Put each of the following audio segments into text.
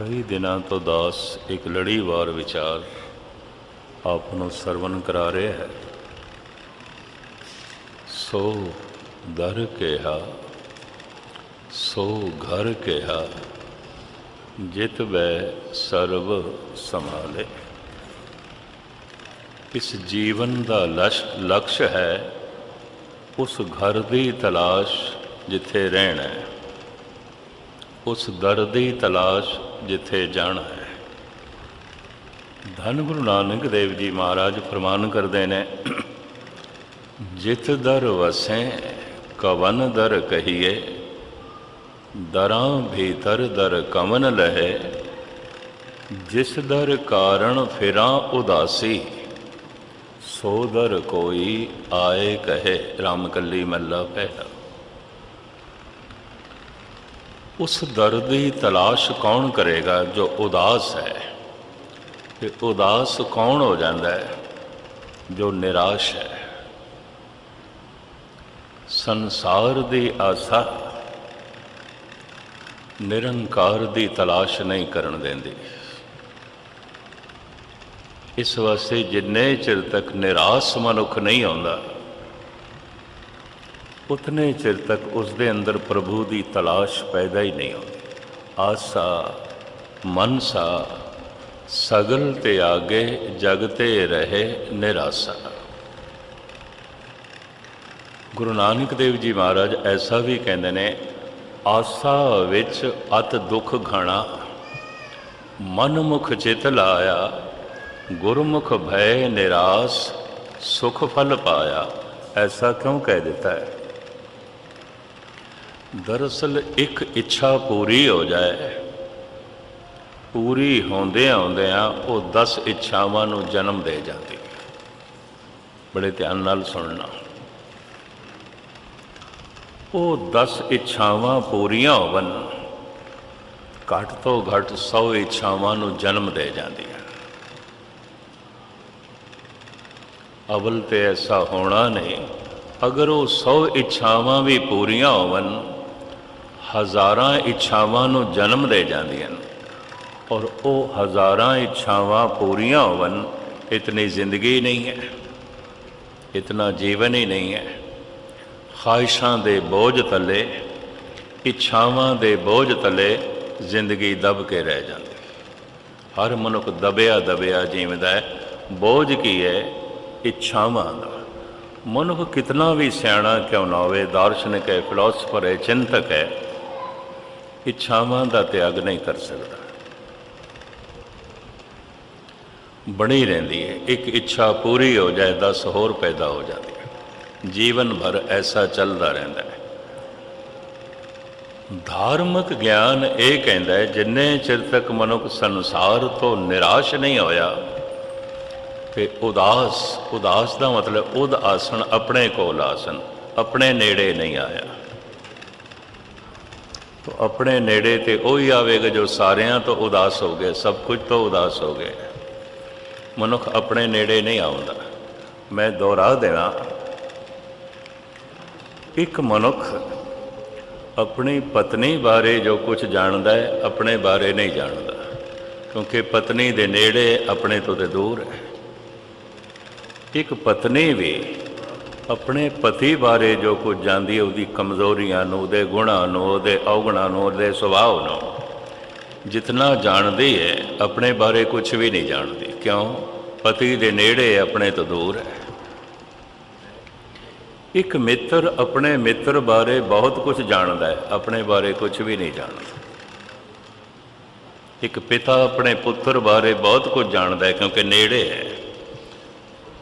ਕਈ ਦਿਨਾਂ ਤੋਂ ਦਾਸ ਇੱਕ ਲੜੀਵਾਰ ਵਿਚਾਰ ਆਪ ਨੂੰ ਸਰਵਨ ਕਰਾ ਰਿਹਾ ਹੈ। ਸੋ ਦਰ ਕਿਹਾ, ਸੋ ਘਰ ਕਿਹਾ, ਜਿਤ ਬੈ ਸਰਬ ਸੰਭਾਲੇ। ਇਸ ਜੀਵਨ ਦਾ ਲਸ਼, ਲਕਸ਼ ਹੈ, ਉਸ ਘਰ ਦੀ ਤਲਾਸ਼ ਜਿੱਥੇ ਰਹਿਣਾ ਹੈ। ਉਸ ਦਰ ਦੀ ਤਲਾਸ਼ ਜਿੱਥੇ ਜਾਣਾ ਹੈ। ਧੰਨ ਗੁਰੂ ਨਾਨਕ ਦੇਵ ਜੀ ਮਹਾਰਾਜ ਫਰਮਾਨ ਕਰਦੇ ਨੇ ਜਿਤ ਦਰ ਵਸੈ, ਕਵਨ ਦਰ ਕਹੀਏ, ਦਰਾਂ ਭੀਤਰ ਦਰ ਕਮਨ ਲਹੇ, ਜਿਸ ਦਰ ਕਾਰਣ ਫਿਰਾਂ ਉਦਾਸੀ, ਸੋ ਦਰ ਕੋਈ ਆਏ ਕਹੇ। ਰਾਮਕਲੀ ਮੱਲਾ ਪਹਿਲਾ। ਉਸ ਦਰ ਦੀ ਤਲਾਸ਼ ਕੌਣ ਕਰੇਗਾ ਜੋ ਉਦਾਸ ਹੈ? ਤੇ ਉਦਾਸ ਕੌਣ ਹੋ ਜਾਂਦਾ ਹੈ ਜੋ ਨਿਰਾਸ਼ ਹੈ? ਸੰਸਾਰ ਦੀ ਆਸਾ ਨਿਰੰਕਾਰ ਦੀ ਤਲਾਸ਼ ਨਹੀਂ ਕਰਨ ਦਿੰਦੀ। ਇਸ ਵਾਸਤੇ ਜਿੰਨੇ ਚਿਰ ਤੱਕ ਨਿਰਾਸ਼ ਮਨੁੱਖ ਨਹੀਂ ਆਉਂਦਾ ਉਤਨੇ ਚਿਰ ਤੱਕ ਉਸ ਦੇ ਅੰਦਰ ਪ੍ਰਭੂ ਦੀ ਤਲਾਸ਼ ਪੈਦਾ ਹੀ ਨਹੀਂ ਹੁੰਦੀ। ਆਸਾ, ਮਨਸਾ, ਸਗਲ ਤੇ ਆਗੇ, ਜਗਤੇ ਰਹੇ ਨਿਰਾਸਾ। ਗੁਰੂ ਨਾਨਕ ਦੇਵ ਜੀ ਮਹਾਰਾਜ ਐਸਾ ਵੀ ਕਹਿੰਦੇ ਨੇ, ਆਸਾ ਵਿੱਚ ਅਤ ਦੁੱਖ ਘਣਾ ਮਨ ਮੁਖ ਚਿਤ ਲਾਇਆ, ਗੁਰਮੁਖ ਭੈ ਨਿਰਾਸ, ਸੁਖ ਫਲ ਪਾਇਆ। ਐਸਾ ਕਿਉਂ ਕਹਿ ਦਿੱਤਾ ਹੈ? ਦਰਅਸਲ ਇੱਕ ਇੱਛਾ ਪੂਰੀ ਹੋ ਜਾਏ। ਪੂਰੀ ਹੁੰਦਿਆਂ ਹੁੰਦਿਆਂ ਉਹ 10 ਇੱਛਾਵਾਂ ਨੂੰ ਜਨਮ ਦੇ ਜਾਂਦੀ। ਬੜੇ ਧਿਆਨ ਨਾਲ ਸੁਣਨਾ। ਉਹ 10 ਇੱਛਾਵਾਂ ਪੂਰੀਆਂ ਹੋਵਨ, ਘੱਟ ਤੋਂ ਘੱਟ 100 ਇੱਛਾਵਾਂ ਨੂੰ ਜਨਮ ਦੇ ਜਾਂਦੀਆਂ ਅਵਲ ਤੇ ਐਸਾ ਹੋਣਾ ਨਹੀਂ। ਅਗਰ ਉਹ 100 ਇੱਛਾਵਾਂ ਵੀ ਪੂਰੀਆਂ ਹੋਵਨ ਹਜ਼ਾਰਾਂ ਇੱਛਾਵਾਂ ਨੂੰ ਜਨਮ ਦੇ ਜਾਂਦੀਆਂ ਔਰ ਉਹ ਹਜ਼ਾਰਾਂ ਇੱਛਾਵਾਂ ਪੂਰੀਆਂ ਹੋਵਨ ਇਤਨੀ ਜ਼ਿੰਦਗੀ ਨਹੀਂ ਹੈ, ਇਤਨਾ ਜੀਵਨ ਹੀ ਨਹੀਂ ਹੈ। ਖਾਹਿਸ਼ਾਂ ਦੇ ਬੋਝ ਤਲੇ ਇੱਛਾਵਾਂ ਦੇ ਬੋਝ ਤਲੇ ਜ਼ਿੰਦਗੀ ਦਬ ਕੇ ਰਹਿ ਜਾਂਦੀ। ਹਰ ਮਨੁੱਖ ਦਬਿਆ ਦਬਿਆ ਜੀਵਦਾ ਹੈ। ਬੋਝ ਕੀ ਹੈ? ਇੱਛਾਵਾਂ ਦਾ। ਮਨੁੱਖ ਕਿਤਨਾ ਵੀ ਸਿਆਣਾ ਕਿਉਂ ਨਾ ਹੋਵੇ, ਦਾਰਸ਼ਨਿਕ ਹੈ ਫਿਲਾਸਫਰ ਹੈ, ਚਿੰਤਕ ਹੈ ਇੱਛਾਵਾਂ ਦਾ ਤਿਆਗ ਨਹੀਂ ਕਰ ਸਕਦਾ। ਬਣੀ ਰਹਿੰਦੀ ਹੈ। ਇੱਕ ਇੱਛਾ ਪੂਰੀ ਹੋ ਜਾਏ 10 ਹੋਰ ਪੈਦਾ ਹੋ ਜਾਂਦੀ ਹੈ। ਜੀਵਨ ਭਰ ਐਸਾ ਚੱਲਦਾ ਰਹਿੰਦਾ ਹੈ। ਧਾਰਮਿਕ ਗਿਆਨ ਇਹ ਕਹਿੰਦਾ ਹੈ, ਜਿੰਨੇ ਚਿਰ ਤੱਕ ਮਨੁੱਖ ਸੰਸਾਰ ਤੋਂ ਨਿਰਾਸ਼ ਨਹੀਂ ਹੋਇਆ, ਤੇ ਉਦਾਸ ਉਦਾਸ ਦਾ ਮਤਲਬ ਉਦ ਆਸਣ ਆਪਣੇ ਕੋਲ ਆਸਣ, ਆਪਣੇ ਨੇੜੇ ਨਹੀਂ ਆਇਆ। ਤੋ ਆਪਣੇ ਨੇੜੇ ਤੇ ਉਹੀ ਆਵੇਗਾ ਜੋ ਸਾਰਿਆਂ ਤੋਂ ਉਦਾਸ ਹੋ ਗਏ, ਸਭ ਕੁਝ ਤੋਂ ਉਦਾਸ ਹੋ ਗਏ। ਮਨੁੱਖ ਆਪਣੇ ਨੇੜੇ ਨਹੀਂ ਆਉਂਦਾ। ਮੈਂ ਦੁਹਰਾ ਦੇਣਾ ਇੱਕ ਮਨੁੱਖ ਆਪਣੀ ਪਤਨੀ ਬਾਰੇ ਜੋ ਕੁਝ ਜਾਣਦਾ ਹੈ, ਆਪਣੇ ਬਾਰੇ ਨਹੀਂ ਜਾਣਦਾ। ਕਿਉਂਕਿ ਪਤਨੀ ਦੇ ਨੇੜੇ ਆਪਣੇ ਤੋਂ ਤੇ ਦੂਰ ਹੈ। ਇੱਕ ਪਤਨੀ ਵੀ ਆਪਣੇ ਪਤੀ ਬਾਰੇ ਜੋ ਕੁਝ ਜਾਣਦੀ ਹੈ, ਉਹਦੀ ਕਮਜ਼ੋਰੀਆਂ ਨੂੰ, ਉਹਦੇ ਗੁਣਾਂ ਨੂੰ, ਉਹਦੇ ਔਗਣਾਂ ਨੂੰ, ਉਹਦੇ ਸੁਭਾਅ ਨੂੰ, ਜਿਤਨਾ ਜਾਣਦੀ ਹੈ, ਆਪਣੇ ਬਾਰੇ ਕੁਝ ਵੀ ਨਹੀਂ ਜਾਣਦੀ। ਕਿਉਂ? ਪਤੀ ਦੇ ਨੇੜੇ ਆਪਣੇ ਤੋਂ ਦੂਰ ਹੈ। ਇੱਕ ਮਿੱਤਰ ਆਪਣੇ ਮਿੱਤਰ ਬਾਰੇ ਬਹੁਤ ਕੁਝ ਜਾਣਦਾ ਹੈ, ਆਪਣੇ ਬਾਰੇ ਕੁਝ ਵੀ ਨਹੀਂ ਜਾਣਦਾ। ਇੱਕ ਪਿਤਾ ਆਪਣੇ ਪੁੱਤਰ ਬਾਰੇ ਬਹੁਤ ਕੁਝ ਜਾਣਦਾ ਹੈ, ਕਿਉਂਕਿ ਨੇੜੇ ਹੈ।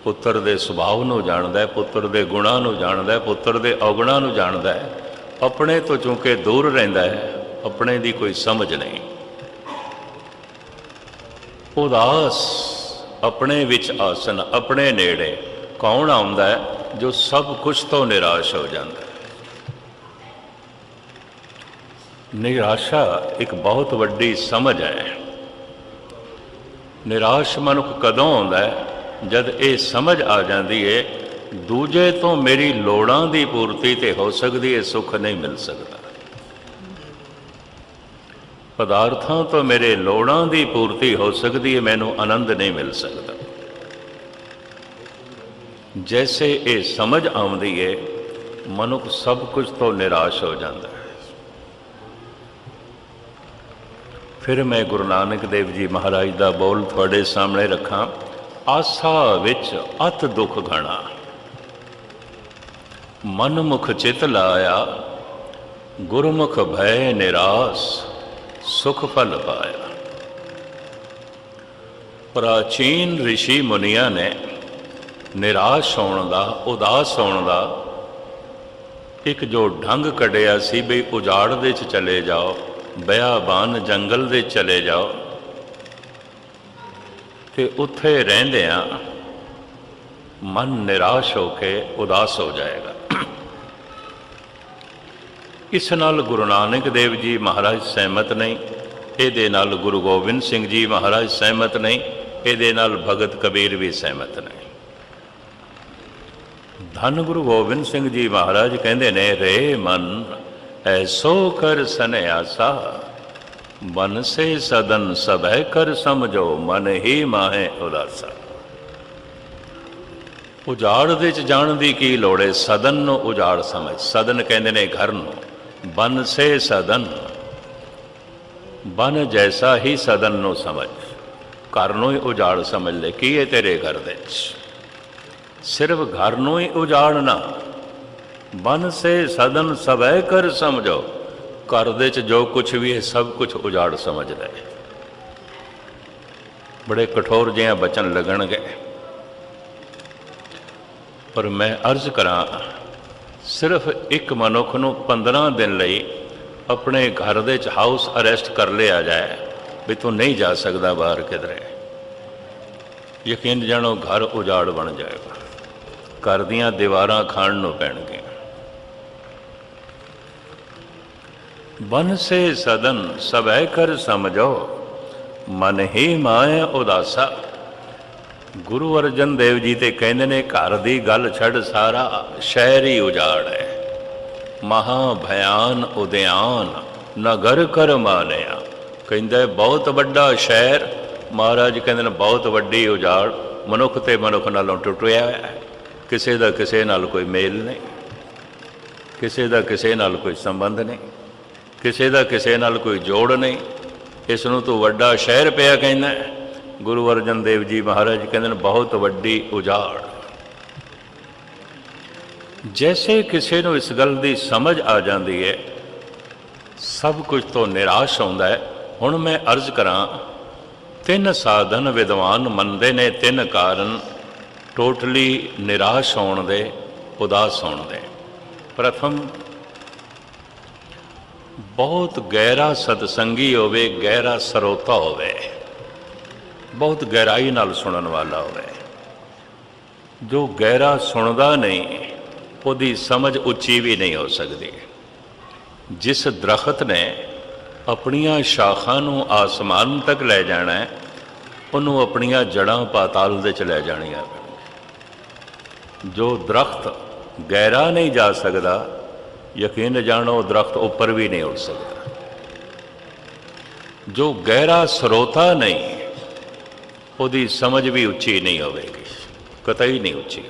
ਪੁੱਤਰ ਦੇ ਸੁਭਾਅ ਨੂੰ ਜਾਣਦਾ ਹੈ, ਪੁੱਤਰ ਦੇ ਗੁਣਾਂ ਨੂੰ ਜਾਣਦਾ ਹੈ, ਪੁੱਤਰ ਦੇ ਔਗਣਾਂ ਨੂੰ ਜਾਣਦਾ ਹੈ। ਆਪਣੇ ਤੋਂ ਚੂੰਕਿ ਦੂਰ ਰਹਿੰਦਾ ਹੈ, ਆਪਣੇ ਦੀ ਕੋਈ ਸਮਝ ਨਹੀਂ। ਉਦਾਸ ਆਪਣੇ ਵਿੱਚ ਆਸਨ, ਆਪਣੇ ਨੇੜੇ ਕੌਣ ਆਉਂਦਾ ਹੈ, ਜੋ ਸਭ ਕੁਝ ਤੋਂ ਨਿਰਾਸ਼ ਹੋ ਜਾਂਦਾ ਹੈ। ਨਿਰਾਸ਼ਾ ਇੱਕ ਬਹੁਤ ਵੱਡੀ ਸਮਝ ਹੈ। ਨਿਰਾਸ਼ ਮਨੁੱਖ ਕਦੋਂ ਆਉਂਦਾ ਹੈ ਜਦ ਇਹ ਸਮਝ ਆ ਜਾਂਦੀ ਹੈ ਦੂਜੇ ਤੋਂ ਮੇਰੀ ਲੋੜਾਂ ਦੀ ਪੂਰਤੀ ਤੇ ਹੋ ਸਕਦੀ ਹੈ ਸੁੱਖ ਨਹੀਂ ਮਿਲ ਸਕਦਾ। ਪਦਾਰਥਾਂ ਤੋਂ ਮੇਰੇ ਲੋੜਾਂ ਦੀ ਪੂਰਤੀ ਹੋ ਸਕਦੀ ਹੈ ਮੈਨੂੰ ਆਨੰਦ ਨਹੀਂ ਮਿਲ ਸਕਦਾ। ਜੈਸੇ ਇਹ ਸਮਝ ਆਉਂਦੀ ਹੈ ਮਨੁੱਖ ਸਭ ਕੁਝ ਤੋਂ ਨਿਰਾਸ਼ ਹੋ ਜਾਂਦਾ ਹੈ। ਫਿਰ ਮੈਂ ਗੁਰੂ ਨਾਨਕ ਦੇਵ ਜੀ ਮਹਾਰਾਜ ਦਾ ਬੋਲ ਤੁਹਾਡੇ ਸਾਹਮਣੇ ਰੱਖਾਂ। ਆਸਾ ਵਿੱਚ ਅਤ ਦੁੱਖ ਘਣਾ। ਮਨ ਮੁਖ ਚਿਤ ਲਾਇਆ, ਗੁਰਮੁਖ ਭੈ ਨਿਰਾਸ, ਸੁਖ ਫਲ ਪਾਇਆ। ਪ੍ਰਾਚੀਨ ઋષਿ ਮੁਨੀਆਂ ਨੇ ਨਿਰਾਸ਼ ਹੋਣ ਦਾ, ਉਦਾਸ ਹੋਣ ਦਾ ਇੱਕ ਜੋ ਢੰਗ ਕੱਢਿਆ ਸੀ ਵੀ ਉਜਾੜ ਦੇ ਚ ਚਲੇ ਜਾਓ, ਬਿਆਬਾਨ ਜੰਗਲ ਦੇ ਚਲੇ ਜਾਓ। ਤੇ ਉੱਥੇ ਰਹਿੰਦਿਆਂ ਮਨ ਨਿਰਾਸ਼ ਹੋ ਕੇ ਉਦਾਸ ਹੋ ਜਾਏਗਾ। ਇਸ ਨਾਲ ਗੁਰੂ ਨਾਨਕ ਦੇਵ ਜੀ ਮਹਾਰਾਜ ਸਹਿਮਤ ਨਹੀਂ, ਇਹਦੇ ਨਾਲ ਗੁਰੂ ਗੋਬਿੰਦ ਸਿੰਘ ਜੀ ਮਹਾਰਾਜ ਸਹਿਮਤ ਨਹੀਂ, ਇਹਦੇ ਨਾਲ ਭਗਤ ਕਬੀਰ ਵੀ ਸਹਿਮਤ ਨਹੀਂ। ਧੰਨ ਗੁਰੂ ਗੋਬਿੰਦ ਸਿੰਘ ਜੀ ਮਹਾਰਾਜ ਕਹਿੰਦੇ ਨੇ, ਰੇ ਮਨ, ਐਸੋ ਕਰ ਸੰਿਆਸਾ ਬਨ ਸੇ ਸਦਨ ਸਭੈ ਕਰ ਸਮਝੋ, ਮਨ ਹੀ ਮਾਹੇ ਉਦਾਸਾ। ਉਜਾੜ ਦੇ ਚ ਜਾਣ ਦੀ ਕੀ ਲੋੜ ਹੈ ਸਦਨ ਨੂੰ ਉਜਾੜ ਸਮਝ। ਸਦਨ ਕਹਿੰਦੇ ਨੇ ਘਰ ਨੂੰ, ਬਨ ਸੇ ਸਦਨ। ਬਨ ਜੈਸਾ ਹੀ ਸਦਨ ਨੂੰ ਸਮਝ। ਘਰ ਨੂੰ ਹੀ ਉਜਾੜ ਸਮਝ ਲੈ, ਕੀ ਹੈ ਤੇਰੇ ਘਰ ਦੇ ਚ? ਸਿਰਫ ਘਰ ਨੂੰ ਹੀ ਉਜਾੜਨਾ। ਬਨ ਸੇ ਸਦਨ ਸਭੈ ਕਰ ਸਮਝੋ। ਘਰ ਦੇ ਚ ਜੋ ਕੁਝ ਵੀ ਹੈ, ਸਭ ਕੁਝ ਉਜਾੜ ਸਮਝਦਾ ਹੈ ਬੜੇ ਕਠੋਰ ਜਿਹਾ ਬਚਨ ਲੱਗਣਗੇ। ਪਰ ਮੈਂ ਅਰਜ਼ ਕਰਾਂ, ਸਿਰਫ ਇੱਕ ਮਨੁੱਖ ਨੂੰ 15 ਦਿਨ ਲਈ ਆਪਣੇ ਘਰ ਦੇ ਚ ਹਾਊਸ ਅਰੈਸਟ ਕਰ ਲਿਆ ਜਾਏ, ਵੀ ਤੂੰ ਨਹੀਂ ਜਾ ਸਕਦਾ ਬਾਹਰ ਕਿਧਰੇ। ਯਕੀਨ ਜਾਣੋ, ਘਰ ਉਜਾੜ ਬਣ ਜਾਏਗਾ। ਘਰ ਦੀਆਂ ਦੀਵਾਰਾਂ ਖਾਣ ਨੂੰ ਪੈਣਗੀਆਂ ਬਨ ਸੇ ਸਦਨ ਸਭੈ ਕਰ ਸਮਝੋ, ਮਨ ਹੀ ਮਾਇ ਉਦਾਸਾ। ਗੁਰੂ ਅਰਜਨ ਦੇਵ ਜੀ ਤੇ ਕਹਿੰਦੇ ਨੇ, ਘਰ ਦੀ ਗੱਲ ਛੱਡ ਸਾਰਾ ਸ਼ਹਿਰ ਹੀ ਉਜਾੜ। ਹੈ ਮਹਾ ਭਿਆਨ ਉਦਿਆਨ ਨਗਰ ਕਰ ਮਾਨਿਆ। ਕਹਿੰਦਾ, ਬਹੁਤ ਵੱਡਾ ਸ਼ਹਿਰ। ਮਹਾਰਾਜ ਕਹਿੰਦੇ ਨੇ, ਬਹੁਤ ਵੱਡੀ ਉਜਾੜ। ਮਨੁੱਖ ਤੇ ਮਨੁੱਖ ਨਾਲੋਂ ਟੁੱਟਿਆ ਹੋਇਆ ਹੈ। ਕਿਸੇ ਦਾ ਕਿਸੇ ਨਾਲ ਕੋਈ ਮੇਲ ਨਹੀਂ। ਕਿਸੇ ਦਾ ਕਿਸੇ ਨਾਲ ਕੋਈ ਸੰਬੰਧ ਨਹੀਂ। ਕਿਸੇ ਦਾ ਕਿਸੇ ਨਾਲ ਕੋਈ ਜੋੜ ਨਹੀਂ। ਇਸ ਨੂੰ ਤੋਂ ਵੱਡਾ ਸ਼ਹਿਰ ਪਿਆ ਕਹਿੰਦਾ ਗੁਰੂ ਅਰਜਨ ਦੇਵ ਜੀ ਮਹਾਰਾਜ ਕਹਿੰਦੇ ਨੇ, ਬਹੁਤ ਵੱਡੀ ਉਜਾੜ। ਜੈਸੇ ਕਿਸੇ ਨੂੰ ਇਸ ਗੱਲ ਦੀ ਸਮਝ ਆ ਜਾਂਦੀ ਹੈ, ਸਭ ਕੁਝ ਤੋਂ ਨਿਰਾਸ਼ ਹੁੰਦਾ ਹੈ। ਹੁਣ ਮੈਂ ਅਰਜ਼ ਕਰਾਂ, ਤਿੰਨ ਸਾਧਨ ਵਿਦਵਾਨ ਮੰਨਦੇ ਨੇ, ਤਿੰਨ ਕਾਰਨ ਟੋਟਲੀ ਨਿਰਾਸ਼ ਹੋਣ ਦੇ, ਉਦਾਸ ਹੋਣ ਦੇ। ਪ੍ਰਥਮ ਬਹੁਤ ਗਹਿਰਾ ਸਤਸੰਗੀ ਹੋਵੇ, ਗਹਿਰਾ ਸਰੋਤਾ ਹੋਵੇ, ਬਹੁਤ ਗਹਿਰਾਈ ਨਾਲ ਸੁਣਨ ਵਾਲਾ ਹੋਵੇ। ਜੋ ਗਹਿਰਾ ਸੁਣਦਾ ਨਹੀਂ, ਉਹਦੀ ਸਮਝ ਉੱਚੀ ਵੀ ਨਹੀਂ ਹੋ ਸਕਦੀ। ਜਿਸ ਦਰਖਤ ਨੇ ਆਪਣੀਆਂ ਸ਼ਾਖਾਂ ਨੂੰ ਆਸਮਾਨ ਤੱਕ ਲੈ ਜਾਣਾ ਹੈ, ਉਹਨੂੰ ਆਪਣੀਆਂ ਜੜਾਂ ਪਾਤਾਲ ਦੇ ਚ ਲੈ ਜਾਣੀਆਂ ਜੋ ਦਰਖਤ ਗਹਿਰਾ ਨਹੀਂ ਜਾ ਸਕਦਾ ਯਕੀਨ ਜਾਣੋ, ਦਰਖਤ ਉੱਪਰ ਵੀ ਨਹੀਂ ਉੱਡ ਸਕਦਾ। ਜੋ ਗਹਿਰਾ ਸਰੋਤਾ ਨਹੀਂ, ਉਹਦੀ ਸਮਝ ਵੀ ਉੱਚੀ ਨਹੀਂ ਹੋਵੇਗੀ, ਕਤਈ ਨਹੀਂ ਉੱਚੀ।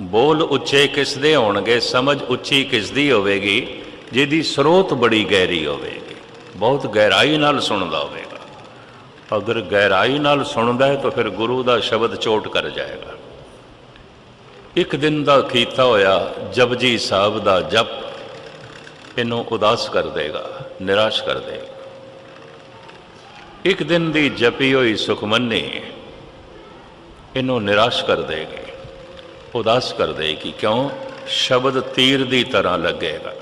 ਬੋਲ ਉੱਚੇ ਕਿਸ ਦੇ ਹੋਣਗੇ, ਸਮਝ ਉੱਚੀ ਕਿਸ ਦੀ ਹੋਵੇਗੀ, ਜਿਹਦੀ ਸਰੋਤ ਬੜੀ ਗਹਿਰੀ ਹੋਵੇਗੀ। ਬਹੁਤ ਗਹਿਰਾਈ ਨਾਲ ਸੁਣਦਾ ਹੋਵੇਗਾ। ਅਗਰ ਗਹਿਰਾਈ ਨਾਲ ਸੁਣਦਾ ਹੈ, ਤਾਂ ਫਿਰ ਗੁਰੂ ਦਾ ਸ਼ਬਦ ਚੋਟ ਕਰ ਜਾਏਗਾ। ਇੱਕ ਦਿਨ ਦਾ ਕੀਤਾ ਹੋਇਆ ਜਪਜੀ ਸਾਹਿਬ ਦਾ ਜਪ ਇਹਨੂੰ ਉਦਾਸ ਕਰ ਦੇਗਾ, ਨਿਰਾਸ਼ ਕਰ ਦੇਗਾ। ਇੱਕ ਦਿਨ ਦੀ ਜਪੀ ਹੋਈ ਸੁਖਮਨੀ ਇਹਨੂੰ ਨਿਰਾਸ਼ ਕਰ ਦੇਗੀ, ਉਦਾਸ ਕਰ ਦੇਗੀ, ਕਿਉਂ? ਸ਼ਬਦ ਤੀਰ ਦੀ ਤਰ੍ਹਾਂ ਲੱਗੇਗਾ।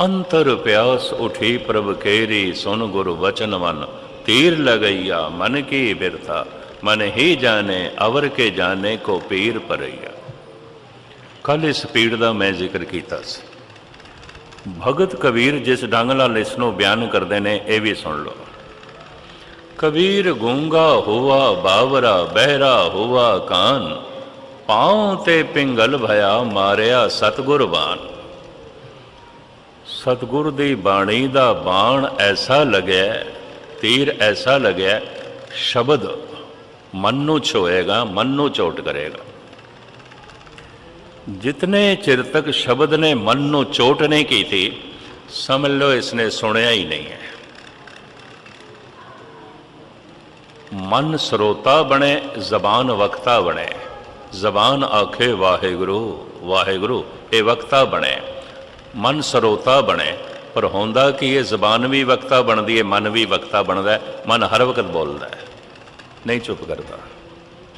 ਅੰਤਰ ਪਿਆਸ ਉਠੀ ਪ੍ਰਭ ਕੇਰੀ ਸੁਨ ਗੁਰ ਵਚਨ ਮਨ, ਤੀਰ ਲਗਈਆ, ਮਨ ਕੀ ਬਿਰਥਾ, ਮਨ ਹੀ ਜਾਣੇ, ਅਵਰ ਕੇ ਜਾਣੇ ਕੋ ਪੀਰ ਪਰਈਆ। ਕੱਲ ਇਸ ਪੀੜ ਦਾ ਮੈਂ ਜ਼ਿਕਰ ਕੀਤਾ ਸੀ। ਭਗਤ ਕਬੀਰ ਜਿਸ ਢੰਗ ਨਾਲ ਇਸ ਨੂੰ ਬਿਆਨ ਕਰਦੇ ਨੇ, ਇਹ ਵੀ ਸੁਣ ਲਓ। ਕਬੀਰ ਗੂੰਗਾ ਹੁਆ, ਬਾਵਰਾ ਬਹਿਰਾ ਹੁਆ ਕਾਨ, ਪਾਉ ਤੇ ਪਿੰਗਲ ਭਇਆ ਮਾਰਿਆ ਸਤਗੁਰ ਬਾਣ। ਸਤਿਗੁਰ ਦੀ ਬਾਣੀ ਦਾ ਬਾਣ ਐਸਾ ਲੱਗਿਆ, ਤੀਰ ਐਸਾ ਲੱਗਿਆ, ਸ਼ਬਦ ਮਨ ਨੂੰ ਛੋਏਗਾ, ਮਨ ਨੂੰ ਚੋਟ ਕਰੇਗਾ। ਜਿਤਨੇ ਚਿਰ ਤੱਕ ਸ਼ਬਦ ਨੇ ਮਨ ਨੂੰ ਚੋਟ ਨਹੀਂ ਕੀਤੀ ਸਮਝ ਲਓ ਇਸਨੇ ਸੁਣਿਆ ਹੀ ਨਹੀਂ ਹੈ ਮਨ ਸਰੋਤਾ ਬਣੇ ਜ਼ਬਾਨ ਵਕਤਾ ਬਣੇ ਜ਼ਬਾਨ ਆਖੇ ਵਾਹਿਗੁਰੂ ਵਾਹਿਗੁਰੂ ਇਹ ਵਕਤਾ ਬਣੇ ਮਨ ਸਰੋਤਾ ਬਣੇ ਪਰ ਹੁੰਦਾ ਕਿ ਇਹ ਜ਼ਬਾਨ ਵੀ ਵਕਤਾ ਬਣਦੀ ਹੈ ਮਨ ਵੀ ਵਕਤਾ ਬਣਦਾ ਮਨ ਹਰ ਵਕਤ ਬੋਲਦਾ ਹੈ ਨਹੀਂ ਚੁੱਪ ਕਰਦਾ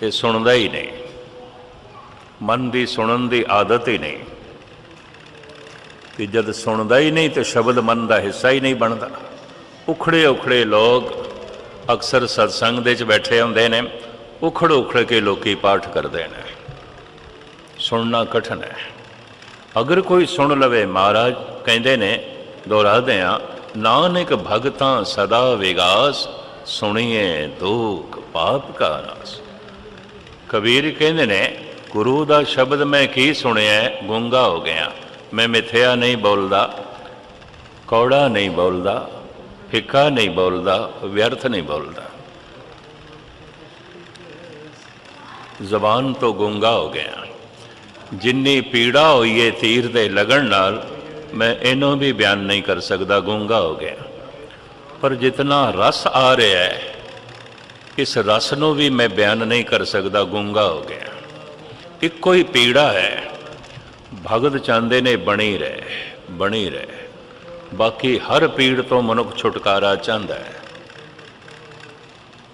ਇਹ ਸੁਣਦਾ ਹੀ ਨਹੀਂ ਮਨ ਦੀ ਸੁਣਨ ਦੀ ਆਦਤ ਹੀ ਨਹੀਂ। ਕਿ ਜਦ ਸੁਣਦਾ ਹੀ ਨਹੀਂ ਤੇ ਸ਼ਬਦ ਮਨ ਦਾ ਹਿੱਸਾ ਹੀ ਨਹੀਂ ਬਣਦਾ। ਉਖੜੇ ਉਖੜੇ ਲੋਕ ਅਕਸਰ ਸਤਸੰਗ ਦੇ ਵਿੱਚ ਬੈਠੇ ਹੁੰਦੇ ਨੇ। ਉਖੜ ਉਖੜ ਕੇ ਲੋਕੀ ਪਾਠ ਕਰਦੇ ਨੇ। ਸੁਣਨਾ ਕਠਨ ਹੈ। ਅਗਰ ਕੋਈ ਸੁਣ ਲਵੇ ਮਹਾਰਾਜ, ਕਹਿੰਦੇ ਨੇ, ਦੁਹਰਾਦੇ ਆ ਨਾਨਕ ਭਗਤਾਂ ਸਦਾ ਵਿਗਾਸ, ਸੁਣੀਏ ਦੁਖ ਪਾਪ ਕਾ ਨਾਸ। ਕਬੀਰ ਕਹਿੰਦੇ ਨੇ ਗੁਰੂ ਦਾ ਸ਼ਬਦ ਮੈਂ ਕੀ ਸੁਣਿਆ, ਗੁੰਗਾ ਹੋ ਗਿਆ। ਮੈਂ ਮਿੱਥਿਆ ਨਹੀਂ ਬੋਲਦਾ, ਕੌੜਾ ਨਹੀਂ ਬੋਲਦਾ, ਫਿੱਕਾ ਨਹੀਂ ਬੋਲਦਾ, ਵਿਅਰਥ ਨਹੀਂ ਬੋਲਦਾ। ਜ਼ਬਾਨ ਤੋਂ ਗੁੰਗਾ ਹੋ ਗਿਆ। ਜਿੰਨੀ ਪੀੜਾ ਹੋਈ ਏ ਤੀਰ ਦੇ ਲਗਣ ਨਾਲ, ਮੈਂ ਇਹਨੂੰ ਵੀ ਬਿਆਨ ਨਹੀਂ ਕਰ ਸਕਦਾ, ਗੁੰਗਾ ਹੋ ਗਿਆ। ਪਰ ਜਿਤਨਾ ਰਸ ਆ ਰਿਹਾ ਹੈ, ਇਸ ਰਸ ਨੂੰ ਵੀ ਮੈਂ ਬਿਆਨ ਨਹੀਂ ਕਰ ਸਕਦਾ, ਗੁੰਗਾ ਹੋ ਗਿਆ। ਇੱਕੋ ਹੀ ਪੀੜਾ ਹੈ। ਭਗਤ ਚਾਹੁੰਦੇ ਨੇ ਬਣੀ ਰਹੇ ਬਣੀ ਰਹੇ। ਬਾਕੀ ਹਰ ਪੀੜ ਤੋਂ ਮਨੁੱਖ ਛੁਟਕਾਰਾ ਚਾਹੁੰਦਾ ਹੈ।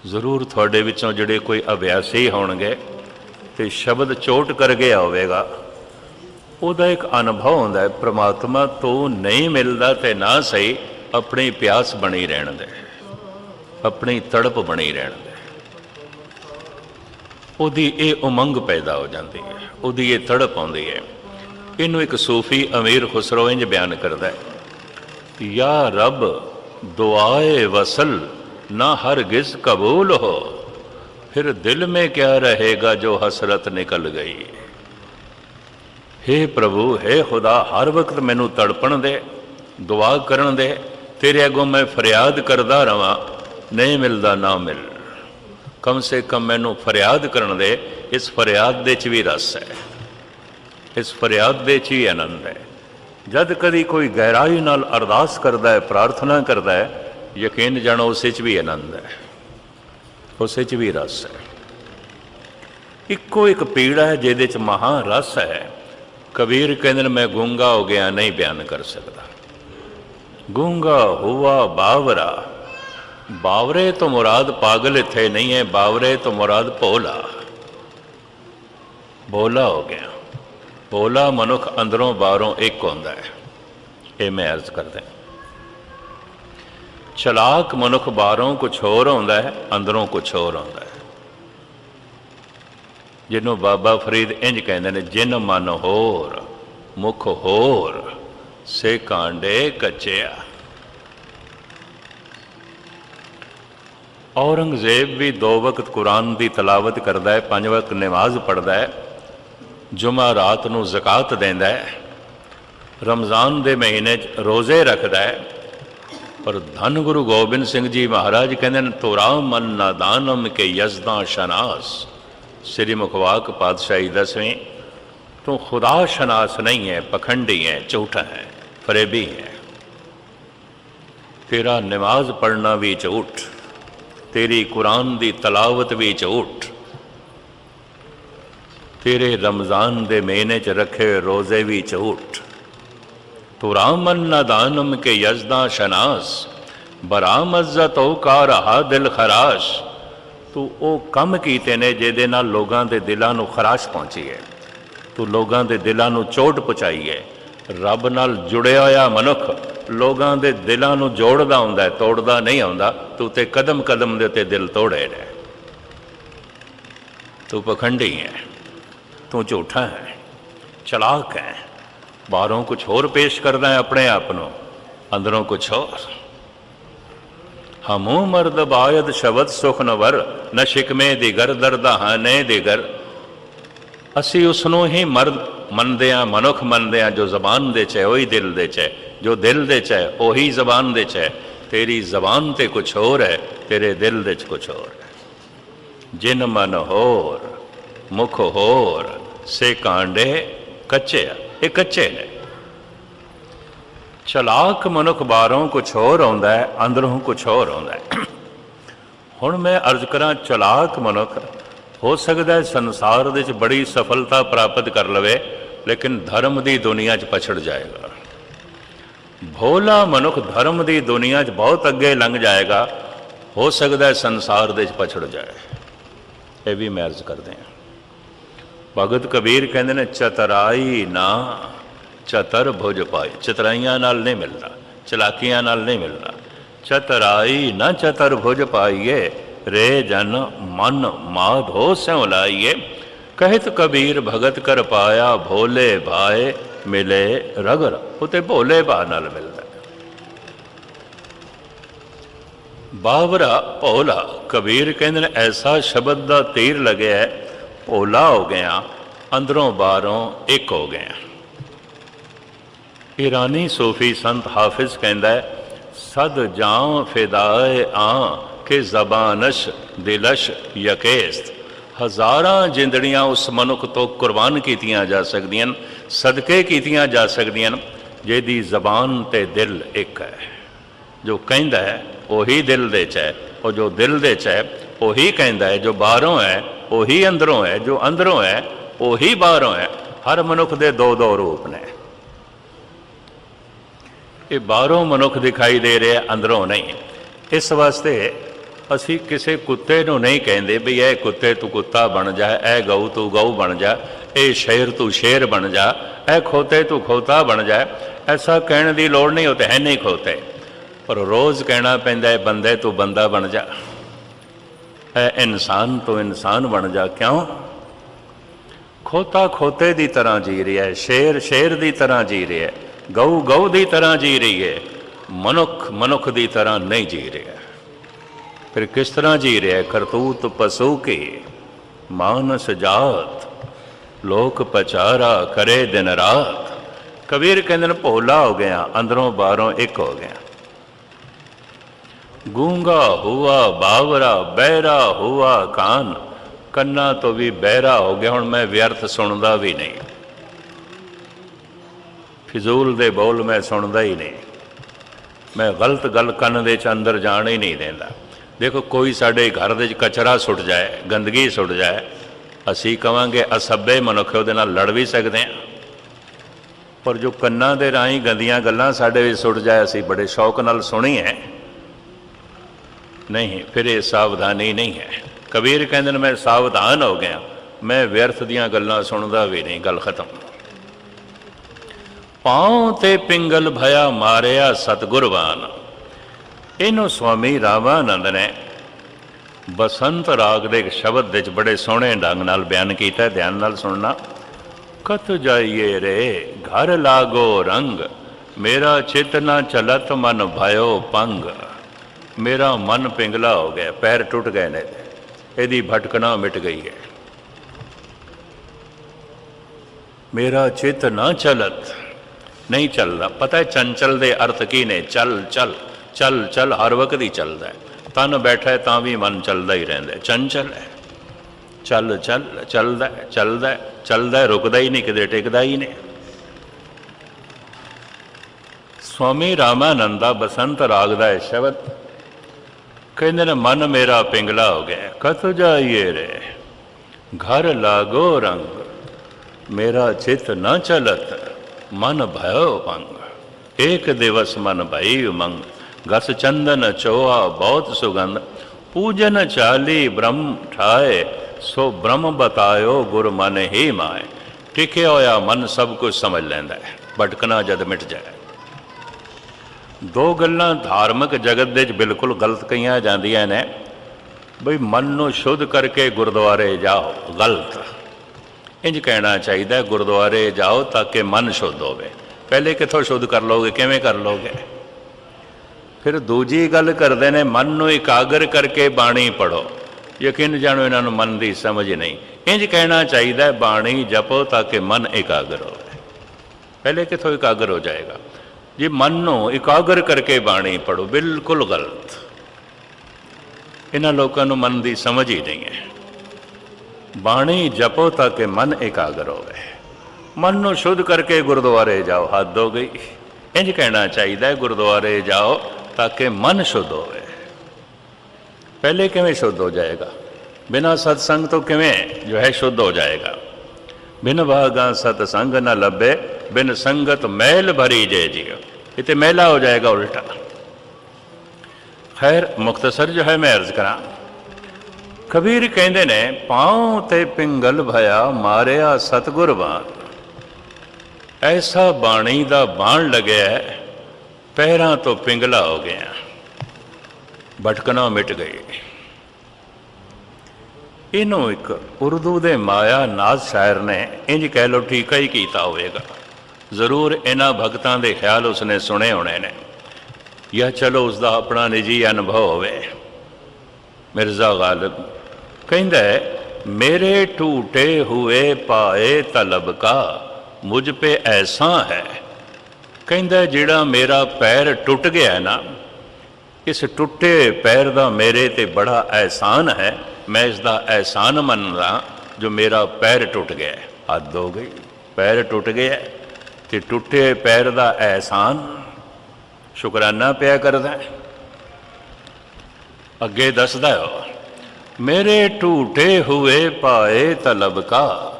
ਜ਼ਰੂਰ ਤੁਹਾਡੇ ਵਿੱਚੋਂ ਜਿਹੜੇ ਕੋਈ ਅਭਿਆਸੀ ਹੋਣਗੇ ਤੇ ਸ਼ਬਦ ਚੋਟ ਕਰ ਗਿਆ ਹੋਵੇਗਾ ਉਹਦਾ ਇੱਕ ਅਨੁਭਵ ਹੁੰਦਾ ਹੈ, ਪ੍ਰਮਾਤਮਾ ਤੋਂ ਨਹੀਂ ਮਿਲਦਾ ਤੇ ਨਾ ਸਹੀ, ਆਪਣੀ ਪਿਆਸ ਬਣੀ ਰਹਿਣ ਦੇ, ਆਪਣੀ ਤੜਪ ਬਣੀ ਰਹਿਣ ਦੇ। ਉਹਦੀ ਇਹ ਉਮੰਗ ਪੈਦਾ ਹੋ ਜਾਂਦੀ ਹੈ ਉਹਦੀ ਇਹ ਤੜਪ ਆਉਂਦੀ ਹੈ ਇਹਨੂੰ ਇੱਕ ਸੂਫੀ ਅਮੀਰ ਖੁਸਰੋ ਇੰਜ ਬਿਆਨ ਕਰਦਾ ਹੈ ਯਾ ਰੱਬ ਦੁਆਏ ਵਸਲ ਨਾ ਹਰਗਿਜ਼ ਕਬੂਲ ਹੋ ਫਿਰ ਦਿਲ में क्या रहेगा जो हसरत निकल गई हे ਪ੍ਰਭੂ हे ਖੁਦਾ ਹਰ ਵਕਤ ਮੈਨੂੰ ਤੜਪਣ ਦੇ ਦੁਆ ਕਰਨ ਦੇ ਤੇਰੇ ਅੱਗੋਂ ਮੈਂ ਫਰਿਆਦ ਕਰਦਾ ਰਵਾਂ ਨਹੀਂ ਮਿਲਦਾ ਨਾ ਮਿਲ ਕਮ ਸੇ ਕਮ ਮੈਨੂੰ ਫਰਿਆਦ ਕਰਨ ਦੇ, ਇਸ ਫਰਿਆਦ ਦੇ ਚ ਵੀ ਰਸ ਹੈ। ਇਸ ਫਰਿਆਦ ਦੇ ਚ ਹੀ ਆਨੰਦ ਹੈ। ਜਦ ਕਦੀ ਕੋਈ ਗਹਿਰਾਈ ਨਾਲ ਅਰਦਾਸ ਕਰਦਾ ਹੈ, ਪ੍ਰਾਰਥਨਾ ਕਰਦਾ ਹੈ, ਯਕੀਨ ਜਾਣੋ, ਉਸੇ ਚ ਵੀ ਆਨੰਦ ਹੈ। ਉਸੇ ਚ ਵੀ ਰਸ ਹੈ। ਇੱਕੋ ਇੱਕ ਪੀੜਾ ਹੈ, ਜਿਹਦੇ ਚ ਮਹਾ ਰਸ ਹੈ। ਕਬੀਰ ਕਹਿੰਦੇ ਨੇ, ਮੈਂ ਗੂੰਗਾ ਹੋ ਗਿਆ, ਨਹੀਂ ਬਿਆਨ ਕਰ ਸਕਦਾ। ਗੂੰਗਾ ਹੁਆ ਬਾਵਰਾ। ਬਾਵਰੇ ਤੋਂ ਮੁਰਾਦ ਪਾਗਲ ਇੱਥੇ ਨਹੀਂ ਹੈ, ਬਾਵਰੇ ਤੋਂ ਮੁਰਾਦ ਭੋਲਾ। ਭੋਲਾ ਹੋ ਗਿਆ। ਭੋਲਾ ਮਨੁੱਖ ਅੰਦਰੋਂ ਬਾਹਰੋਂ ਇੱਕ ਹੁੰਦਾ ਹੈ। ਇਹ ਮੈਂ ਅਰਜ਼ ਕਰਦਾ ਚਲਾਕ ਮਨੁੱਖ ਬਾਹਰੋਂ ਕੁਝ ਹੋਰ ਹੁੰਦਾ ਹੈ, ਅੰਦਰੋਂ ਕੁਝ ਹੋਰ ਹੁੰਦਾ ਹੈ। ਜਿਹਨੂੰ ਬਾਬਾ ਫਰੀਦ ਇੰਜ ਕਹਿੰਦੇ ਨੇ, ਜਿਨ ਮਨ ਹੋਰ, ਮੁਖ ਹੋਰ, ਸੇ ਕਾਂਡੇ ਕੱਚਿਆ। ਔਰੰਗਜ਼ੇਬ ਵੀ ਦੋ ਵਕਤ ਕੁਰਾਨ ਦੀ ਤਲਾਵਤ ਕਰਦਾ ਹੈ, ਪੰਜ ਵਕਤ ਨਮਾਜ਼ ਪੜ੍ਹਦਾ ਹੈ ਜੁਮਾ ਰਾਤ ਨੂੰ ਜ਼ਕਾਤ ਦਿੰਦਾ ਹੈ, ਰਮਜ਼ਾਨ ਦੇ ਮਹੀਨੇ 'ਚ ਰੋਜ਼ੇ ਰੱਖਦਾ ਹੈ, ਪਰ ਧੰਨ ਗੁਰੂ ਗੋਬਿੰਦ ਸਿੰਘ ਜੀ ਮਹਾਰਾਜ ਕਹਿੰਦੇ ਨੇ ਤੋਰਾ ਮਨ ਨਾਦਾਨਮ ਕੇ ਯਜ਼ਦਾ ਸ਼ਨਾਸ। ਸ੍ਰੀ ਮੁਖਵਾਕ ਪਾਤਸ਼ਾਹੀ ਦਸਵੇਂ, ਤੂੰ ਖੁਦਾ ਸ਼ਨਾਸ ਨਹੀਂ ਹੈ, ਪਖੰਡੀ ਹੈ, ਝੂਠਾ ਹੈ, ਫਰੇਬੀ ਹੈ। ਤੇਰਾ ਨਮਾਜ਼ ਪੜ੍ਹਨਾ ਵੀ ਝੂਠ। ਤੇਰੀ ਕੁਰਾਨ ਦੀ ਤਲਾਵਤ ਵੀ ਝੂਠ ਤੇਰੇ ਰਮਜ਼ਾਨ ਦੇ ਮਹੀਨੇ 'ਚ ਰੱਖੇ ਰੋਜ਼ੇ ਵੀ ਝੂਠ ਤੂੰ ਰਾਮਨ ਨਦਾਨਮ ਕੇ ਯਜ਼ਦਾ ਸ਼ਨਾਸ, ਬਰਾਮਜ਼ਤੋ ਕਾ ਰਹਾ ਦਿਲ ਖਰਾਸ਼। ਤੂੰ ਉਹ ਕੰਮ ਕੀਤੇ ਨੇ ਜਿਹਦੇ ਨਾਲ ਲੋਕਾਂ ਦੇ ਦਿਲਾਂ ਨੂੰ ਖਰਾਸ਼ ਪਹੁੰਚੀ ਹੈ। ਤੂੰ ਲੋਕਾਂ ਦੇ ਦਿਲਾਂ ਨੂੰ ਚੋਟ ਪਹੁੰਚਾਈ ਹੈ। ਰੱਬ ਨਾਲ ਜੁੜਿਆ ਹੋਇਆ ਮਨੁੱਖ। ਲੋਕਾਂ ਦੇ ਦਿਲਾਂ ਨੂੰ ਜੋੜਦਾ ਹੁੰਦਾ ਹੈ, ਤੋੜਦਾ ਨਹੀਂ ਆਉਂਦਾ। ਤੂੰ ਤੇ ਕਦਮ ਕਦਮ ਦੇ ਉੱਤੇ ਦਿਲ ਤੋੜੇ ਨੇ ਤੂੰ ਪਖੰਡੀ ਹੈ, ਤੂੰ ਝੂਠਾ ਹੈ, ਚਲਾਕ ਹੈ। ਬਾਹਰੋਂ ਕੁਝ ਹੋਰ ਪੇਸ਼ ਕਰਦਾ ਹੈ ਆਪਣੇ ਆਪ ਨੂੰ, ਅੰਦਰੋਂ ਕੁਝ ਹੋਰ। ਹਮੂ ਮਰਦ ਬਾਇਦ ਸ਼ਬਦ ਸੁਖ ਨਵਰ ਨ ਸ਼ਿਕਮੇ ਦਿਗਰ ਦਰਦਾ ਹਾਨੇ ਦਿਗਰ। ਅਸੀਂ ਉਸ ਨੂੰ ਹੀ ਮਰਦ ਮੰਨਦੇ ਆ ਮਨੁੱਖ ਮੰਨਦੇ ਆ ਜੋ ਜ਼ਬਾਨ ਦੇ ਚ ਹੈ ਦਿਲ ਦੇ ਚ ਜੋ ਦਿਲ ਦੇ ਚ ਹੈ, ਉਹੀ ਜ਼ਬਾਨ ਦੇ ਚ ਹੈ। ਤੇਰੀ ਜ਼ਬਾਨ ਤੇ ਕੁਝ ਹੋਰ ਹੈ, ਤੇਰੇ ਦਿਲ ਦੇ ਚ ਕੁਝ ਹੋਰ ਹੈ। ਜਿਨ ਮਨ ਹੋਰ, ਮੁਖ ਹੋਰ, ਸੇ ਕਾਂਡੇ ਕੱਚੇ ਆ, ਇਹ ਕੱਚੇ ਨੇ। ਚਲਾਕ ਮਨੁੱਖ ਬਾਹਰੋਂ ਕੁਝ ਹੋਰ ਆਉਂਦਾ ਹੈ, ਅੰਦਰੋਂ ਕੁਝ ਹੋਰ ਆਉਂਦਾ ਹੈ। ਹੁਣ ਮੈਂ ਅਰਜ਼ ਕਰਾਂ, ਚਲਾਕ ਮਨੁੱਖ, ਹੋ ਸਕਦਾ ਹੈ ਸੰਸਾਰ ਦੇ ਵਿੱਚ ਬੜੀ ਸਫਲਤਾ ਪ੍ਰਾਪਤ ਕਰ ਲਵੇ, ਲੇਕਿਨ ਧਰਮ ਦੀ ਦੁਨੀਆ 'ਚ ਪਛੜ ਜਾਏਗਾ। ਭੋਲਾ ਮਨੁੱਖ ਧਰਮ ਦੀ ਦੁਨੀਆ 'ਚ ਬਹੁਤ ਅੱਗੇ ਲੰਘ ਜਾਏਗਾ। ਹੋ ਸਕਦਾ ਹੈ ਸੰਸਾਰ ਦੇ 'ਚ ਪਛੜ ਜਾਏ। ਇਹ ਵੀ ਮੈਂ ਅਰਜ਼ ਕਰਦੇ ਹਾਂ। ਭਗਤ ਕਬੀਰ ਕਹਿੰਦੇ ਨੇ, ਚਤਰਾਈ ਨਾ, ਚਤਰ ਭੁਜ ਪਾਈ ਚਤਰਾਈਆਂ ਨਾਲ ਨਹੀਂ ਮਿਲਦਾ ਚਲਾਕੀਆਂ ਨਾਲ ਨਹੀਂ ਮਿਲਦਾ ਚਤਰਾਈ ਨਾ, ਚਤਰ ਭੁਜ ਪਾਈਏ, ਰੇ ਜਨ ਮਨ ਮਾਧੋ ਸਿਉ ਲਾਈਏ ਕਹਿਤ ਕਬੀਰ, ਭਗਤ ਕਰ ਪਾਇਆ ਭੋਲੇ ਭਾਏ ਮਿਲੇ ਰਗਰ ਉਹ ਤੇ ਭੋਲੇ ਭਾ ਨਾਲ ਮਿਲਦਾ। ਬਾਵਰਾ ਭੋਲਾ ਕਬੀਰ ਕਹਿੰਦੇ ਨੇ ਐਸਾ ਸ਼ਬਦ ਦਾ ਤੀਰ ਲੱਗਿਆ ਹੈ, ਭੋਲਾ ਹੋ ਗਿਆ ਅੰਦਰੋਂ ਬਾਹਰੋਂ ਇੱਕ ਹੋ ਗਿਆ। ਈਰਾਨੀ ਸੂਫੀ ਸੰਤ ਹਾਫਿਜ਼ ਕਹਿੰਦਾ ਸਦ ਜਾਂ ਫਿਦਾਏ ਆ ਕਿ ਜ਼ਬਾਨਸ਼ ਦਿਲਸ਼ ਯਕੇਸਤ। ਹਜ਼ਾਰਾਂ ਜਿੰਦੜੀਆਂ ਉਸ ਮਨੁੱਖ ਤੋਂ ਕੁਰਬਾਨ ਕੀਤੀਆਂ ਜਾ ਸਕਦੀਆਂ ਹਨ, ਸਦਕੇ ਕੀਤੀਆਂ ਜਾ ਸਕਦੀਆਂ ਨੇ ਜਿਹਦੀ ਜ਼ਬਾਨ ਤੇ ਦਿਲ ਇੱਕ ਹੈ। ਜੋ ਕਹਿੰਦਾ ਹੈ, ਉਹੀ ਦਿਲ ਦੇ ਚ ਹੈ, ਉਹ ਜੋ ਦਿਲ ਦੇ ਚ ਹੈ, ਉਹੀ ਕਹਿੰਦਾ ਹੈ, ਜੋ ਬਾਹਰੋਂ ਹੈ, ਉਹੀ ਅੰਦਰੋਂ ਹੈ, ਜੋ ਅੰਦਰੋਂ ਹੈ, ਉਹੀ ਬਾਹਰੋਂ ਹੈ, ਹਰ ਮਨੁੱਖ ਦੇ ਦੋ ਦੋ ਰੂਪ ਨੇ। ਇਹ ਬਾਹਰੋਂ ਮਨੁੱਖ ਦਿਖਾਈ ਦੇ ਰਿਹਾ, ਅੰਦਰੋਂ ਨਹੀਂ। ਇਸ ਵਾਸਤੇ ਅਸੀਂ ਕਿਸੇ ਕੁੱਤੇ ਨੂੰ ਨਹੀਂ ਕਹਿੰਦੇ ਵੀ ਇਹ ਕੁੱਤੇ ਤੂੰ ਕੁੱਤਾ ਬਣ ਜਾ, ਇਹ ਗਊ ਤੂੰ ਗਊ ਬਣ ਜਾ। ਇਹ ਸ਼ੇਰ ਤੂੰ ਸ਼ੇਰ ਬਣ ਜਾ, ਇਹ ਖੋਤੇ ਤੂੰ ਖੋਤਾ ਬਣ ਜਾ। ਐਸਾ ਕਹਿਣ ਦੀ ਲੋੜ ਨਹੀਂ, ਉਹ ਤੇ ਹੈ ਨਹੀਂ ਖੋਤੇ। ਪਰ ਰੋਜ਼ ਕਹਿਣਾ ਪੈਂਦਾ ਹੈ, ਬੰਦੇ ਤੂੰ ਬੰਦਾ ਬਣ ਜਾ। ਇਹ ਇਨਸਾਨ ਤੂੰ ਇਨਸਾਨ ਬਣ ਜਾ, ਕਿਉਂ? ਖੋਤਾ ਖੋਤੇ ਦੀ ਤਰ੍ਹਾਂ ਜੀ ਰਿਹਾ ਹੈ, ਸ਼ੇਰ ਸ਼ੇਰ ਦੀ ਤਰ੍ਹਾਂ ਜੀ ਰਿਹਾ ਹੈ, ਗਊ ਗਊ ਦੀ ਤਰ੍ਹਾਂ ਜੀ ਰਹੀ ਹੈ, ਮਨੁੱਖ ਮਨੁੱਖ ਦੀ ਤਰ੍ਹਾਂ ਨਹੀਂ ਜੀ ਰਿਹਾ ਫਿਰ ਕਿਸ ਤਰ੍ਹਾਂ ਜੀ ਰਿਹਾ ਕਰਤੂਤ ਪਸ਼ੂ ਕੀ? ਮਾਨਸ ਜਾਤ। ਲੋਕ ਪਚਾਰਾ ਕਰੇ ਦਿਨ ਰਾਤ। ਕਬੀਰ ਕਹਿੰਦੇ ਨੇ ਭੋਲਾ ਹੋ ਗਿਆ, ਅੰਦਰੋਂ ਬਾਹਰੋਂ ਇੱਕ ਹੋ ਗਿਆ। ਗੂੰਗਾ ਹੁਆ ਬਾਵਰਾ, ਬਹਿਰਾ ਹੁਆ ਕਾਨ। ਕੰਨਾਂ ਤੋਂ ਵੀ ਬਹਿਰਾ ਹੋ ਗਿਆ, ਹੁਣ ਮੈਂ ਵਿਅਰਥ ਸੁਣਦਾ ਵੀ ਨਹੀਂ। ਫਿਜ਼ੂਲ ਦੇ ਬੋਲ ਮੈਂ ਸੁਣਦਾ ਹੀ ਨਹੀਂ। ਮੈਂ ਗਲਤ ਗੱਲ ਕੰਨ ਦੇ ਚ ਅੰਦਰ ਜਾਣ ਹੀ ਨਹੀਂ ਦਿੰਦਾ। ਦੇਖੋ, ਕੋਈ ਸਾਡੇ ਘਰ ਦੇ ਚ ਕਚਰਾ ਸੁੱਟ ਜਾਏ, ਗੰਦਗੀ ਸੁੱਟ ਜਾਏ ਅਸੀਂ ਕਵਾਂਗੇ ਅਸੱਬੇ ਮਨੁੱਖ ਉਹਦੇ ਨਾਲ ਲੜ ਵੀ ਸਕਦੇ ਹਾਂ। ਪਰ ਜੋ ਕੰਨਾਂ ਦੇ ਰਾਹੀਂ ਗੰਦੀਆਂ ਗੱਲਾਂ ਸਾਡੇ ਵਿੱਚ ਸੁੱਟ ਜਾਏ, ਅਸੀਂ ਬੜੇ ਸ਼ੌਕ ਨਾਲ ਸੁਣੀ ਹੈ ਨਹੀਂ, ਫਿਰ ਇਹ ਸਾਵਧਾਨੀ ਨਹੀਂ ਹੈ। ਕਬੀਰ ਕਹਿੰਦੇ ਨੇ, ਮੈਂ ਸਾਵਧਾਨ ਹੋ ਗਿਆ। ਮੈਂ ਵਿਅਰਥ ਦੀਆਂ ਗੱਲਾਂ ਸੁਣਦਾ ਵੀ ਨਹੀਂ। ਗੱਲ ਖਤਮ। ਪਾਉ ਤੇ ਪਿੰਗਲ ਭਇਆ ਮਾਰਿਆ ਸਤਗੁਰਵਾਨ ਇਹਨੂੰ ਸਵਾਮੀ ਰਾਮਾਨੰਦ ਨੇ ਬਸੰਤ ਰਾਗ ਦੇ ਇੱਕ ਸ਼ਬਦ ਵਿੱਚ ਬੜੇ ਸੋਹਣੇ ਢੰਗ ਨਾਲ ਬਿਆਨ ਕੀਤਾ ਧਿਆਨ ਨਾਲ ਸੁਣਨਾ। ਕਤ ਜਾਈਏ ਰੇ, ਘਰ ਲਾਗੋ ਰੰਗ, ਮੇਰਾ ਚਿਤ ਨਾ ਚਲਤ ਮਨ ਭਇਓ ਪੰਗ। ਮੇਰਾ ਮਨ ਪਿੰਗਲਾ ਹੋ ਗਿਆ, ਪੈਰ ਟੁੱਟ ਗਏ ਨੇ। ਇਹਦੀ ਭਟਕਣਾ ਮਿਟ ਗਈ ਹੈ। ਮੇਰਾ ਚਿਤ ਨਾ ਚਲਤ ਨਹੀਂ ਚੱਲਦਾ ਪਤਾ ਹੈ ਚੰਚਲ ਦੇ ਅਰਥ ਕੀ ਨੇ? ਚੱਲ ਚੱਲ ਚੱਲ ਚੱਲ, ਹਰ ਵਕਤ ਹੀ ਚੱਲਦਾ ਹੈ। ਤਨ ਬੈਠਾ ਤਾਂ ਵੀ ਮਨ ਚੱਲਦਾ ਹੀ ਰਹਿੰਦਾ ਹੈ। ਚੰਚਲ ਹੈ। ਚੱਲ ਚੱਲ ਚੱਲਦਾ ਹੈ, ਚੱਲਦਾ ਚੱਲਦਾ ਰੁਕਦਾ ਹੀ ਨਹੀਂ ਕਿਤੇ ਟਿਕਦਾ ਹੀ ਨਹੀਂ। ਸਵਾਮੀ ਰਾਮਾਨੰਦਾ ਬਸੰਤ ਰਾਗ ਦਾ ਇਹ ਸ਼ਬਦ ਕਹਿੰਦੇ ਨੇ ਮਨ ਮੇਰਾ ਪਿੰਗਲਾ ਹੋ ਗਿਆ ਕਤ ਜਾਈਏ ਰੇ? ਘਰ ਲਾਗੋ ਰੰਗ ਮੇਰਾ ਚਿਤ ਨਾ ਚਲਤ ਮਨ ਭਇਓ ਭੰਗ। ਏਕ ਦਿਵਸ ਮਨ ਭਈ ਉਮੰਗ ਗਸ ਚੰਦਨ ਚੋਆ ਬਹੁਤ ਸੁਗੰਧ। ਪੂਜਨ ਚਾਲੀ ਬ੍ਰਹਮ ਠਾਏ, ਸੋ ਬ੍ਰਹਮ ਬਤਾਇਓ ਗੁਰ ਮਨ ਹੀ ਮਾਏ। ਟਿਕਿਆ ਹੋਇਆ ਮਨ ਸਭ ਕੁਝ ਸਮਝ ਲੈਂਦਾ ਹੈ। ਭਟਕਣਾ ਜਦ ਮਿਟ ਜਾਏ। ਦੋ ਗੱਲਾਂ ਧਾਰਮਿਕ ਜਗਤ ਦੇ ਵਿੱਚ ਬਿਲਕੁਲ ਗਲਤ ਕਹੀਆਂ ਜਾਂਦੀਆਂ ਨੇ। ਬਈ ਮਨ ਨੂੰ ਸ਼ੁੱਧ ਕਰਕੇ ਗੁਰਦੁਆਰੇ ਜਾਓ, ਗਲਤ। ਇੰਜ ਕਹਿਣਾ ਚਾਹੀਦਾ ਗੁਰਦੁਆਰੇ ਜਾਓ ਤਾਂ ਕਿ ਮਨ ਸ਼ੁੱਧ ਹੋਵੇ। ਪਹਿਲੇ ਕਿੱਥੋਂ ਸ਼ੁੱਧ ਕਰ ਲਓਗੇ, ਕਿਵੇਂ ਕਰ ਲਓਗੇ? ਫਿਰ ਦੂਜੀ ਗੱਲ ਕਰਦੇ ਨੇ, ਮਨ ਨੂੰ ਇਕਾਗਰ ਕਰਕੇ ਬਾਣੀ ਪੜੋ ਯਕੀਨ ਜਾਣੋ, ਇਹਨਾਂ ਨੂੰ ਮਨ ਦੀ ਸਮਝ ਨਹੀਂ। ਇੰਜ ਕਹਿਣਾ ਚਾਹੀਦਾ, ਬਾਣੀ ਜਪੋ ਤਾਂ ਕਿ ਮਨ ਇਕਾਗਰ ਹੋਵੇ। ਪਹਿਲੇ ਕਿੱਥੋਂ ਇਕਾਗਰ ਹੋ ਜਾਏਗਾ? ਜੇ ਮਨ ਨੂੰ ਇਕਾਗਰ ਕਰਕੇ ਬਾਣੀ ਪੜੋ ਬਿਲਕੁਲ ਗਲਤ। ਇਹਨਾਂ ਲੋਕਾਂ ਨੂੰ ਮਨ ਦੀ ਸਮਝ ਹੀ ਨਹੀਂ ਹੈ। ਬਾਣੀ ਜਪੋ ਤਾਂ ਕਿ ਮਨ ਇਕਾਗਰ ਹੋਵੇ। ਮਨ ਨੂੰ ਸ਼ੁੱਧ ਕਰਕੇ ਗੁਰਦੁਆਰੇ ਜਾਓ, ਹੱਦ ਹੋ ਗਈ। ਇੰਜ ਕਹਿਣਾ ਚਾਹੀਦਾ ਹੈ ਗੁਰਦੁਆਰੇ ਜਾਓ ਤਾਂ ਕਿ ਮਨ ਸ਼ੁੱਧ ਹੋਵੇ ਪਹਿਲੇ ਕਿਵੇਂ ਸ਼ੁੱਧ ਹੋ ਜਾਏਗਾ ਬਿਨਾ ਸਤਸੰਗ ਤੋਂ ਕਿਵੇਂ ਜੋ ਹੈ ਸ਼ੁੱਧ ਹੋ ਜਾਏਗਾ ਬਿਨ ਭਾਗਾ ਸਤਸੰਗ ਨਾ ਲੱਭੇ ਬਿਨ ਸੰਗਤ ਮਹਿਲ ਭਰੀ ਜੇ ਜੀਓ ਇਤੇ ਮਹਿਲਾ ਹੋ ਜਾਏਗਾ ਉਲਟਾ ਖੈਰ ਮੁਖਤਸਰ ਜੋ ਹੈ ਮੈਂ ਅਰਜ਼ ਕਰਾਂ ਕਬੀਰ ਕਹਿੰਦੇ ਨੇ ਪਾਉ ਤੇ ਪਿੰਗਲ ਭਇਆ ਮਾਰਿਆ ਸਤਗੁਰ ਬਾਣ ਐਸਾ ਬਾਣੀ ਦਾ ਬਾਣ ਲੱਗਿਆ ਹੈ, ਪੈਰਾਂ ਤੋਂ ਪਿੰਗਲਾ ਹੋ ਗਿਆ। ਭਟਕਣਾ ਮਿਟ ਗਈ। ਇਹਨੂੰ ਇੱਕ ਉਰਦੂ ਦੇ ਮਾਇਆ ਨਾਜ਼ ਸ਼ਾਇਰ ਨੇ ਇੰਜ ਕਹਿ ਲੋ ਠੀਕਾ ਹੀ ਕੀਤਾ ਹੋਵੇਗਾ। ਜ਼ਰੂਰ ਇਹਨਾਂ ਭਗਤਾਂ ਦੇ ਖਿਆਲ ਉਸਨੇ ਸੁਣੇ ਹੋਣੇ ਨੇ। ਜਾਂ ਚਲੋ ਉਸ ਦਾ ਆਪਣਾ ਨਿੱਜੀ ਅਨੁਭਵ ਹੋਵੇ। ਮਿਰਜ਼ਾ ਗਾਲਿਬ ਕਹਿੰਦਾ ਮੇਰੇ ਟੂਟੇ ਹੋਏ ਪਾਏ ਤਲਬ ਕਾ, ਮੁਝ ਪੇ ਐਸਾ ਹੈ। ਕਹਿੰਦਾ ਜਿਹੜਾ ਮੇਰਾ ਪੈਰ ਟੁੱਟ ਗਿਆ ਨਾ, ਇਸ ਟੁੱਟੇ ਪੈਰ ਦਾ ਮੇਰੇ ਤੇ ਬੜਾ ਅਹਿਸਾਨ ਹੈ, ਮੈਂ ਇਸ ਦਾ ਐਹਸਾਨ ਮੰਨਦਾ ਜੋ ਮੇਰਾ ਪੈਰ ਟੁੱਟ ਗਿਆ ਹੱਦ ਹੋ ਗਈ, ਪੈਰ ਟੁੱਟ ਗਿਆ ਤੇ ਟੁੱਟੇ ਪੈਰ ਦਾ ਅਹਿਸਾਨ ਸ਼ੁਕਰਾਨਾ ਪਿਆ ਕਰਦਾ ਅੱਗੇ ਦੱਸਦਾ ਹੈ, ਮੇਰੇ ਟੂਟੇ ਹੋਏ ਪਾਏ ਤਲਬ ਕਾ,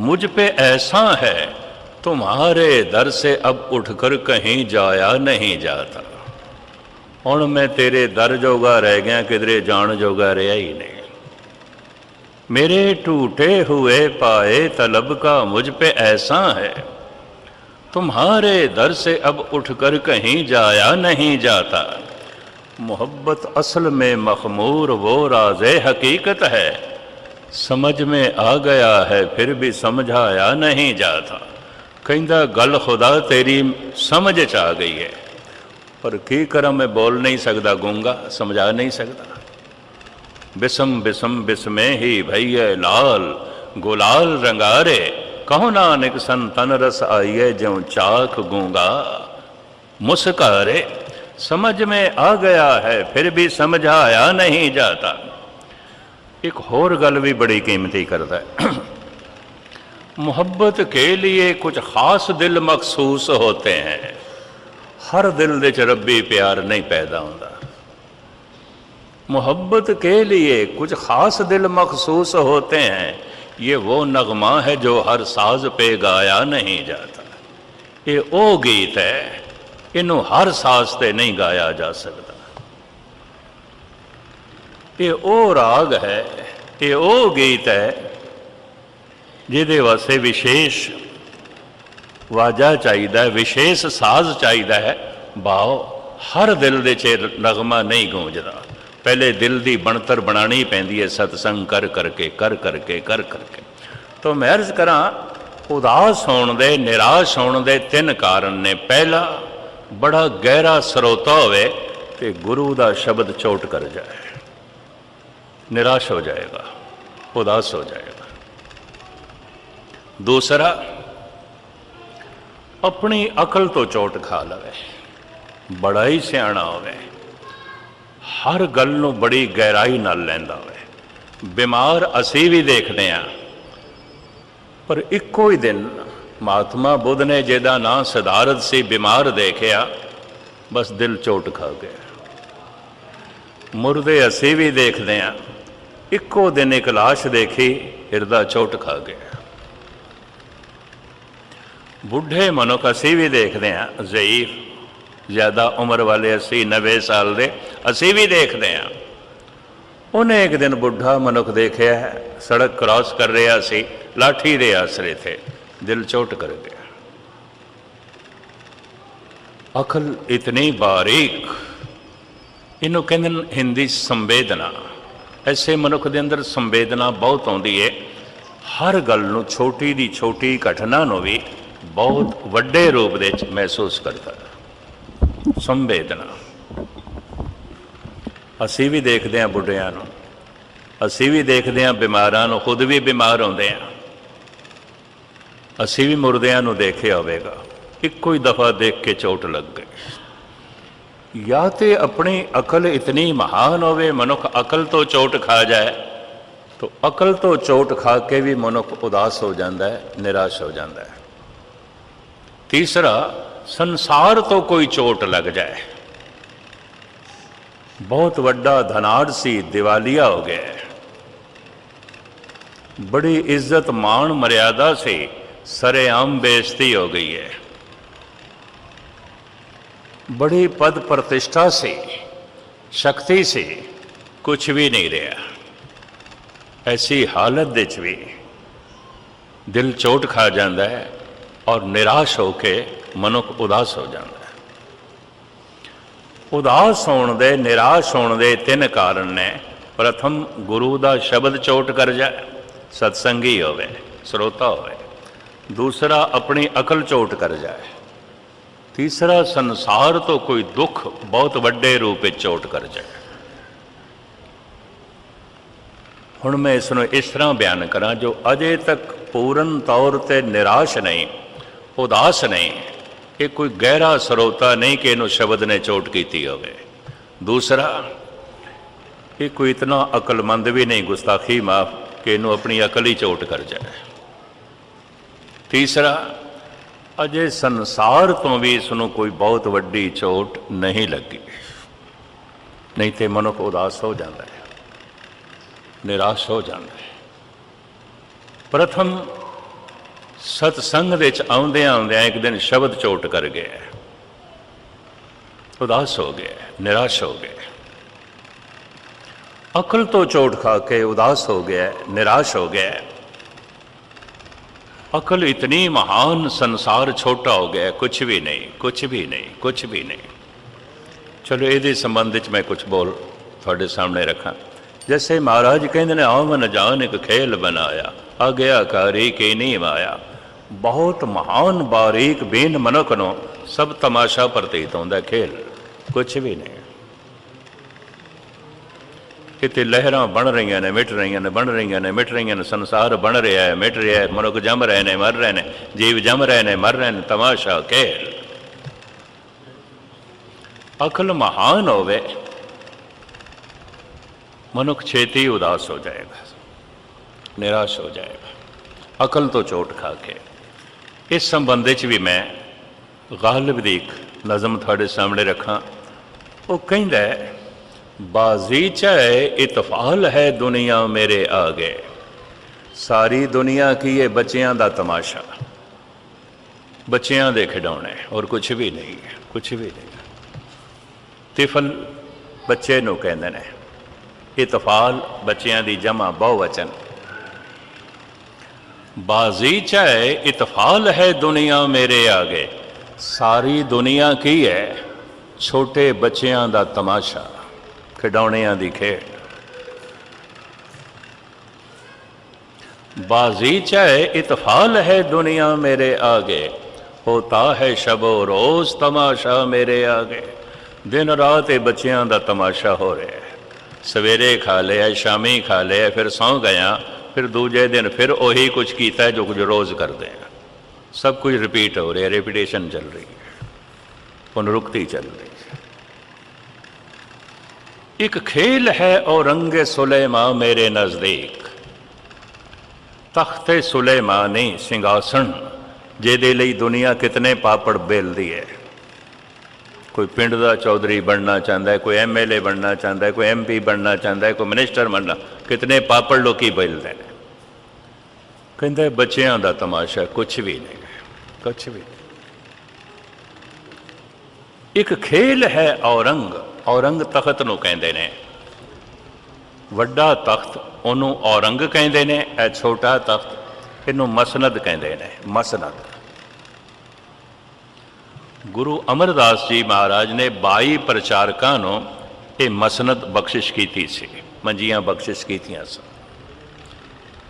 ਮੁਝ ਪੇ ਐਸਾ ਹੈ तुम्हारे दर से अब उठकर कहीं जाया नहीं जाता ਹੁਣ ਮੈਂ ਤੇਰੇ ਦਰ ਜੋਗਾ ਰਹਿ ਗਿਆ ਕਿਧਰੇ ਜਾਣ ਜੋਗਾ ਰਿਹਾ ਹੀ ਨਹੀਂ मेरे टूटे हुए पाए तलब का मुझ पे ऐसा है तुम्हारे दर से अब उठकर कहीं जाया नहीं जाता मोहब्बत असल में मखमूर वो राज हकीकत है समझ में आ गया है फिर भी समझाया नहीं जाता ਕਹਿੰਦਾ ਗੱਲ ਖੁਦਾ ਤੇਰੀ ਸਮਝ ਚ ਆ ਗਈ ਹੈ ਪਰ ਕੀ ਕਰਾਂ ਮੈਂ ਬੋਲ ਨਹੀਂ ਸਕਦਾ ਗੂੰਗਾ ਸਮਝਾ ਨਹੀਂ ਸਕਦਾ ਬਿਸਮ ਬਿਸਮ ਬਿਸਮੇ ਹੀ ਭਈਏ ਲਾਲ ਗੁਲਾਲ ਰੰਗਾਰੇ ਕਹੋ ਨਾਨਕ ਸੰਤਨ ਰਸ ਆਈਏ ਜਿਉ ਚਾਖ ਗੂੰਗਾ ਮੁਸਕਾਰੇ समझ में आ गया है फिर भी समझाया नहीं जाता एक और गल भी बड़ी कीमती करता है मोहब्बत के लिए कुछ खास दिल मखसूस होते हैं हर दिल ਦੇ ਚ ਰੱਬੀ ਪਿਆਰ ਨਹੀਂ ਪੈਦਾ ਹੁੰਦਾ मोहब्बत के लिए कुछ खास दिल मखसूस होते हैं ये वो नगमा है जो हर साज पे गाया नहीं जाता ये वो गीत है ਇਹਨੂੰ ਹਰ ਸਾਜ਼ ਤੇ ਨਹੀਂ ਗਾਇਆ ਜਾ ਸਕਦਾ ਇਹ ਉਹ ਰਾਗ ਹੈ ਇਹ ਉਹ ਗੀਤ ਹੈ ਜਿਹਦੇ ਵਾਸਤੇ ਵਿਸ਼ੇਸ਼ ਵਾਜਾ ਚਾਹੀਦਾ ਹੈ, ਵਿਸ਼ੇਸ਼ ਸਾਜ਼ ਚਾਹੀਦਾ ਹੈ ਬਾਓ ਹਰ ਦਿਲ ਦੇ ਚ ਨਗਮਾ ਨਹੀਂ ਗੂੰਜਦਾ। ਪਹਿਲੇ ਦਿਲ ਦੀ ਬਣਤਰ ਬਣਾਣੀ ਪੈਂਦੀ ਹੈ, ਸਤਸੰਗ ਕਰ ਕਰਕੇ ਕਰ ਕਰਕੇ ਕਰ ਕਰਕੇ। ਤੋਂ ਮੈਂ ਅਰਜ਼ ਕਰਾਂ, ਉਦਾਸ ਹੋਣ ਦੇ, ਨਿਰਾਸ਼ ਹੋਣ ਦੇ ਤਿੰਨ ਕਾਰਨ ਨੇ। ਪਹਿਲਾ, ਬੜਾ ਗਹਿਰਾ ਸਰੋਤਾ ਹੋਵੇ ਤੇ ਗੁਰੂ ਦਾ ਸ਼ਬਦ ਚੋਟ ਕਰ ਜਾਏ। ਨਿਰਾਸ਼ ਹੋ ਜਾਏਗਾ, ਉਦਾਸ ਹੋ ਜਾਏਗਾ। ਦੂਸਰਾ, ਆਪਣੀ ਅਕਲ ਤੋਂ ਚੋਟ ਖਾ ਲਵੇ, ਬੜਾ ਹੀ ਸਿਆਣਾ ਹੋਵੇ, ਹਰ ਗੱਲ ਨੂੰ ਬੜੀ ਗਹਿਰਾਈ ਨਾਲ ਲੈਂਦਾ ਹੋਵੇ। ਬਿਮਾਰ ਅਸੀਂ ਵੀ ਦੇਖਦੇ ਹਾਂ, ਪਰ ਇੱਕੋ ਹੀ ਦਿਨ ਮਹਾਤਮਾ ਬੁੱਧ ਨੇ ਜਿਹਦਾ ਨਾਂ ਸਿਧਾਰਥ ਸੀ, ਬਿਮਾਰ ਦੇਖਿਆ, ਬਸ ਦਿਲ ਚੋਟ ਖਾ ਗਿਆ। ਮੁਰਦੇ ਅਸੀਂ ਵੀ ਦੇਖਦੇ ਆ ਇੱਕੋ ਦਿਨ ਇੱਕ ਲਾਸ਼ ਦੇਖੀ, ਹਿਰਦਾ ਚੋਟ ਖਾ ਗਿਆ। ਬੁੱਢੇ ਮਨੁੱਖ ਅਸੀਂ ਵੀ ਦੇਖਦੇ ਹਾਂ, ਜ਼ਈਫ, ਜ਼ਿਆਦਾ ਉਮਰ ਵਾਲੇ ਅਸੀਂ 90 ਸਾਲ ਦੇ ਅਸੀਂ ਵੀ ਦੇਖਦੇ ਹਾਂ। ਉਹਨੇ ਇੱਕ ਦਿਨ ਬੁੱਢਾ ਮਨੁੱਖ ਦੇਖਿਆ ਹੈ ਸੜਕ ਕ੍ਰਾਸ ਕਰ ਰਿਹਾ ਸੀ, ਲਾਠੀ ਦੇ ਆਸਰੇ ਤੇ, ਦਿਲ ਚੋਟ ਕਰ ਗਿਆ। ਅਕਲ ਇਤਨੀ ਬਾਰੀਕ, ਇਹਨੂੰ ਕਹਿੰਦੇ ਨੇ ਹਿੰਦੀ ਸੰਵੇਦਨਾ। ਐਸੇ ਮਨੁੱਖ ਦੇ ਅੰਦਰ ਸੰਵੇਦਨਾ ਬਹੁਤ ਆਉਂਦੀ ਹੈ ਹਰ ਗੱਲ ਨੂੰ ਛੋਟੀ ਦੀ ਛੋਟੀ ਘਟਨਾ ਨੂੰ ਵੀ ਬਹੁਤ ਵੱਡੇ ਰੂਪ ਦੇ ਵਿੱਚ ਮਹਿਸੂਸ ਕਰਦਾ ਸੰਵੇਦਨਾ। ਅਸੀਂ ਵੀ ਦੇਖਦੇ ਹਾਂ ਬੁੱਢਿਆਂ ਨੂੰ। ਅਸੀਂ ਵੀ ਦੇਖਦੇ ਹਾਂ ਬਿਮਾਰਾਂ ਨੂੰ, ਖੁਦ ਵੀ ਬਿਮਾਰ ਹੁੰਦੇ ਹਾਂ। ਅਸੀਂ ਵੀ ਮੁਰਦਿਆਂ ਨੂੰ ਦੇਖਿਆ ਹੋਵੇਗਾ ਇੱਕੋ ਹੀ ਦਫਾ ਦੇਖ ਕੇ ਚੋਟ ਲੱਗ ਗਈ। ਜਾਂ ਤੇ ਆਪਣੀ ਅਕਲ ਇਤਨੀ ਮਹਾਨ ਹੋਵੇ, ਮਨੁੱਖ ਅਕਲ ਤੋਂ ਚੋਟ ਖਾ ਜਾਏ, ਤਾਂ ਅਕਲ ਤੋਂ ਚੋਟ ਖਾ ਕੇ ਵੀ ਮਨੁੱਖ ਉਦਾਸ ਹੋ ਜਾਂਦਾ ਹੈ, ਨਿਰਾਸ਼ ਹੋ ਜਾਂਦਾ ਹੈ। ਤੀਸਰਾ, ਸੰਸਾਰ ਤੋਂ ਕੋਈ ਚੋਟ ਲੱਗ ਜਾਏ। ਬਹੁਤ ਵੱਡਾ ਧਨਾੜ ਸੀ, ਦਿਵਾਲੀਆ ਹੋ ਗਿਆ। ਬੜੀ ਇੱਜ਼ਤ ਮਾਣ ਮਰਿਆਦਾ ਸੀ, ਸਰੇਆਮ ਬੇਇੱਜ਼ਤੀ ਹੋ ਗਈ ਹੈ। ਬੜੀ ਪਦ ਪ੍ਰਤਿਸ਼ਠਾ ਸੀ, ਸ਼ਕਤੀ ਸੀ ਕੁਝ ਵੀ ਨਹੀਂ ਰਿਹਾ। ਐਸੀ ਹਾਲਤ ਦੇ ਵਿੱਚ ਵੀ ਦਿਲ ਚੋਟ ਖਾ ਜਾਂਦਾ ਹੈ। ਔਰ ਨਿਰਾਸ਼ ਹੋ ਕੇ ਮਨੁੱਖ ਉਦਾਸ ਹੋ ਜਾਂਦਾ ਹੈ। ਉਦਾਸ ਹੋਣ ਦੇ, ਨਿਰਾਸ਼ ਹੋਣ ਦੇ ਤਿੰਨ ਕਾਰਨ ਨੇ। ਪ੍ਰਥਮ, ਗੁਰੂ ਦਾ ਸ਼ਬਦ ਚੋਟ ਕਰ ਜਾਏ, ਸਤਸੰਗੀ ਹੋਵੇ, ਸਰੋਤਾ ਹੋਵੇ। ਦੂਸਰਾ, ਆਪਣੀ ਅਕਲ ਚੋਟ ਕਰ ਜਾਏ। ਤੀਸਰਾ, ਸੰਸਾਰ ਤੋਂ ਕੋਈ ਦੁੱਖ ਬਹੁਤ ਵੱਡੇ ਰੂਪ ਵਿੱਚ ਚੋਟ ਕਰ ਜਾਏ। ਹੁਣ ਮੈਂ ਇਸ ਨੂੰ ਇਸ ਤਰ੍ਹਾਂ ਬਿਆਨ ਕਰਾਂ, ਜੋ ਅਜੇ ਤੱਕ ਪੂਰਨ ਤੌਰ ਤੇ ਨਿਰਾਸ਼ ਨਹੀਂ ਉਦਾਸ ਨਹੀਂ ਇਹ ਕੋਈ ਗਹਿਰਾ ਸਰੋਤਾ ਨਹੀਂ ਕਿ ਇਹਨੂੰ ਸ਼ਬਦ ਨੇ ਚੋਟ ਕੀਤੀ ਹੋਵੇ। ਦੂਸਰਾ ਇਹ ਕੋਈ ਇਤਨਾ ਅਕਲਮੰਦ ਵੀ ਨਹੀਂ ਗੁਸਤਾਖੀ ਮਾਫ ਕਿ ਇਹਨੂੰ ਆਪਣੀ ਅਕਲ ਹੀ ਚੋਟ ਕਰ ਜਾਏ। ਤੀਸਰਾ, ਅਜੇ ਸੰਸਾਰ ਤੋਂ ਵੀ ਇਸ ਨੂੰ ਕੋਈ ਬਹੁਤ ਵੱਡੀ ਚੋਟ ਨਹੀਂ ਲੱਗੀ। ਨਹੀਂ ਤੇ ਮਨੁੱਖ ਉਦਾਸ ਹੋ ਜਾਂਦਾ ਹੈ, ਨਿਰਾਸ਼ ਹੋ ਜਾਂਦਾ ਹੈ। ਪ੍ਰਥਮ ਸਤਸੰਗ ਵਿੱਚ ਆਉਂਦਿਆਂ ਆਉਂਦਿਆਂ ਇੱਕ ਦਿਨ ਸ਼ਬਦ ਚੋਟ ਕਰ ਗਿਆ। ਉਦਾਸ ਹੋ ਗਿਆ, ਨਿਰਾਸ਼ ਹੋ ਗਿਆ। ਅਕਲ ਤੋਂ ਚੋਟ ਖਾ ਕੇ ਉਦਾਸ ਹੋ ਗਿਆ, ਨਿਰਾਸ਼ ਹੋ ਗਿਆ। ਅਕਲ ਇਤਨੀ ਮਹਾਨ, ਸੰਸਾਰ ਛੋਟਾ ਹੋ ਗਿਆ ਕੁਝ ਵੀ ਨਹੀਂ ਕੁਝ ਵੀ ਨਹੀਂ ਕੁਝ ਵੀ ਨਹੀਂ। ਚਲੋ ਇਹਦੇ ਸੰਬੰਧ ਵਿੱਚ ਮੈਂ ਕੁਝ ਬੋਲ ਤੁਹਾਡੇ ਸਾਹਮਣੇ ਰੱਖਾਂ। ਜੈਸੇ ਮਹਾਰਾਜ ਕਹਿੰਦੇ ਨੇ ਆਵ ਨ ਜਾਣ ਇੱਕ ਖੇਲ ਬਣਾਇਆ ਆ ਗਿਆ ਆਗਿਆਕਾਰੀ ਕੇ ਨਹੀਂ ਆਇਆ। ਬਹੁਤ ਮਹਾਨ ਬਾਰੀਕ ਬੇਨ ਮਨੁੱਖ ਨੂੰ ਸਭ ਤਮਾਸ਼ਾ ਪ੍ਰਤੀਤ ਹੁੰਦਾ ਖੇਲ। ਕੁਝ ਵੀ ਨਹੀਂ। ਕਿਤੇ ਲਹਿਰਾਂ ਬਣ ਰਹੀਆਂ ਨੇ, ਮਿਟ ਰਹੀਆਂ ਨੇ, ਬਣ ਰਹੀਆਂ ਨੇ, ਮਿਟ ਰਹੀਆਂ ਨੇ, ਸੰਸਾਰ ਬਣ ਰਿਹਾ ਹੈ, ਮਿਟ ਰਿਹਾ ਹੈ, ਮਨੁੱਖ ਜੰਮ ਰਹੇ ਨੇ, ਮਰ ਰਹੇ ਨੇ, ਜੀਵ ਜੰਮ ਰਹੇ ਨੇ, ਮਰ ਰਹੇ ਨੇ, ਤਮਾਸ਼ਾ, ਖੇਲ। ਅਕਲ ਮਹਾਨ ਹੋਵੇ, ਮਨੁੱਖ ਛੇਤੀ ਉਦਾਸ ਹੋ ਜਾਏਗਾ, ਨਿਰਾਸ਼ ਹੋ ਜਾਏਗਾ, ਅਕਲ ਤੋਂ ਚੋਟ ਖਾ ਕੇ। ਇਸ ਸੰਬੰਧ ਵਿੱਚ ਵੀ ਮੈਂ ਗਾਲਿਬ ਦੀ ਇੱਕ ਨਜ਼ਮ ਤੁਹਾਡੇ ਸਾਹਮਣੇ ਰੱਖਾਂ। ਉਹ ਕਹਿੰਦਾ ਬਾਜ਼ੀ ਚਾਹੇ ਇਤਫਾਲ ਹੈ ਦੁਨੀਆ ਮੇਰੇ ਆ ਗਏ ਸਾਰੀ ਦੁਨੀਆ ਕੀ ਹੈ ਬੱਚਿਆਂ ਦਾ ਤਮਾਸ਼ਾ। ਬੱਚਿਆਂ ਦੇ ਖਿਡੌਣੇ ਔਰ ਕੁਝ ਵੀ ਨਹੀਂ ਹੈ ਕੁਝ ਵੀ ਨਹੀਂ ਤਿਫਲ ਬੱਚੇ ਨੂੰ ਕਹਿੰਦੇ ਨੇ, ਇਤਫਾਲ ਬੱਚਿਆਂ ਦੀ ਜਮਾ ਬਹੁਵਚਨ ਬਾਜ਼ੀ ਚਾਹੇ ਇਤਫਾਲ ਹੈ ਦੁਨੀਆ ਮੇਰੇ ਆਗੇ। ਸਾਰੀ ਦੁਨੀਆ ਕੀ ਹੈ? ਛੋਟੇ ਬੱਚਿਆਂ ਦਾ ਤਮਾਸ਼ਾ, ਖਿਡੌਣਿਆਂ ਦੀ ਖੇਡ। ਬਾਜ਼ੀ ਚਾਹੇ ਇਤਫਾਲ ਹੈ ਦੁਨੀਆ ਮੇਰੇ ਆਗੇ। ਹੋਤਾ ਹੈ ਸ਼ਬੋ ਰੋਜ਼ ਤਮਾਸ਼ਾ ਮੇਰੇ ਆਗੇ। ਦਿਨ ਰਾਤ ਇਹ ਬੱਚਿਆਂ ਦਾ ਤਮਾਸ਼ਾ ਹੋ ਰਿਹਾ ਹੈ। ਸਵੇਰੇ ਖਾ ਲਿਆ, ਸ਼ਾਮੀ ਖਾ ਲਿਆ, ਫਿਰ ਸੌਂ ਗਿਆ। ਫਿਰ ਦੂਜੇ ਦਿਨ ਫਿਰ ਉਹੀ ਕੁਝ ਕੀਤਾ ਜੋ ਕੁਝ ਰੋਜ਼ ਕਰਦੇ ਆ। ਸਭ ਕੁਝ ਰਿਪੀਟ ਹੋ ਰਿਹਾ ਰੈਪੀਟੇਸ਼ਨ ਚੱਲ ਰਹੀ ਹੈ। ਪੁਨਰੁਕਤੀ ਚੱਲ ਰਹੀ ਹੈ। ਇੱਕ ਖੇਲ ਹੈ ਔਰੰਗੇ ਸੁਲੇਮਾ ਮੇਰੇ ਨਜ਼ਦੀਕ। ਤਖਤੇ ਸੁਲੇਮਾਨੀ ਸਿੰਘਾਸਣ, ਜਿਹਦੇ ਲਈ ਦੁਨੀਆ ਕਿਤਨੇ ਪਾਪੜ ਬੇਲਦੀ ਹੈ। ਕੋਈ ਪਿੰਡ ਦਾ ਚੌਧਰੀ ਬਣਨਾ ਚਾਹੁੰਦਾ ਹੈ, ਕੋਈ ਐਮਐਲਏ ਬਣਨਾ ਚਾਹੁੰਦਾ ਹੈ, ਕੋਈ ਐਮਪੀ ਬਣਨਾ ਚਾਹੁੰਦਾ ਹੈ, ਕੋਈ ਮਿਨਿਸਟਰ ਬਣਨਾ ਕਿਤਨੇ ਪਾਪੜ ਲੋਕੀ ਬੇਲਦੇ ਨੇ। ਕਹਿੰਦੇ ਬੱਚਿਆਂ ਦਾ ਤਮਾਸ਼ਾ ਕੁਝ ਵੀ ਨਹੀਂ ਕੁਝ ਵੀ ਨਹੀਂ। ਇੱਕ ਖੇਲ ਹੈ ਔਰੰਗ ਔਰੰਗ ਤਖਤ ਨੂੰ ਕਹਿੰਦੇ ਨੇ। ਵੱਡਾ ਤਖਤ ਉਹਨੂੰ ਔਰੰਗ ਕਹਿੰਦੇ ਨੇ, ਇਹ ਛੋਟਾ ਤਖਤ ਇਹਨੂੰ ਮਸਨਦ ਕਹਿੰਦੇ ਨੇ, ਮਸਨਦ। ਗੁਰੂ ਅਮਰਦਾਸ ਜੀ ਮਹਾਰਾਜ ਨੇ 22 ਪ੍ਰਚਾਰਕਾਂ ਨੂੰ ਇਹ ਮਸਨਦ ਬਖਸ਼ਿਸ਼ ਕੀਤੀ ਸੀ। ਮੰਜੀਆਂ ਬਖਸ਼ਿਸ਼ ਕੀਤੀਆਂ ਸਨ।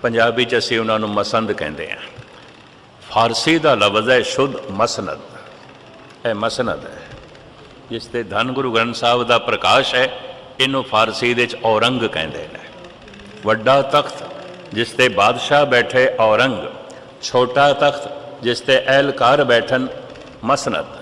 ਪੰਜਾਬੀ ਚ ਅਸੀਂ ਉਹਨਾਂ ਨੂੰ ਮਸੰਦ ਕਹਿੰਦੇ ਆ ਫਾਰਸੀ ਦਾ ਲਫ਼ਜ਼ ਹੈ ਸ਼ੁੱਧ ਮਸਨਦ। ਇਹ ਮਸਨਦ ਹੈ। ਜਿਸ ਤੇ ਧੰਨ ਗੁਰੂ ਗ੍ਰੰਥ ਸਾਹਿਬ ਦਾ ਪ੍ਰਕਾਸ਼ ਹੈ, ਇਹਨੂੰ ਫਾਰਸੀ ਦੇ ਚ ਔਰੰਗ ਕਹਿੰਦੇ ਨੇ। ਵੱਡਾ ਤਖਤ, ਜਿਸ ਤੇ ਬਾਦਸ਼ਾਹ ਬੈਠੇ ਔਰੰਗ। ਛੋਟਾ ਤਖਤ, ਜਿਸ ਤੇ ਅਹਿਲਕਾਰ ਬੈਠਣ, ਮਸਨਦ।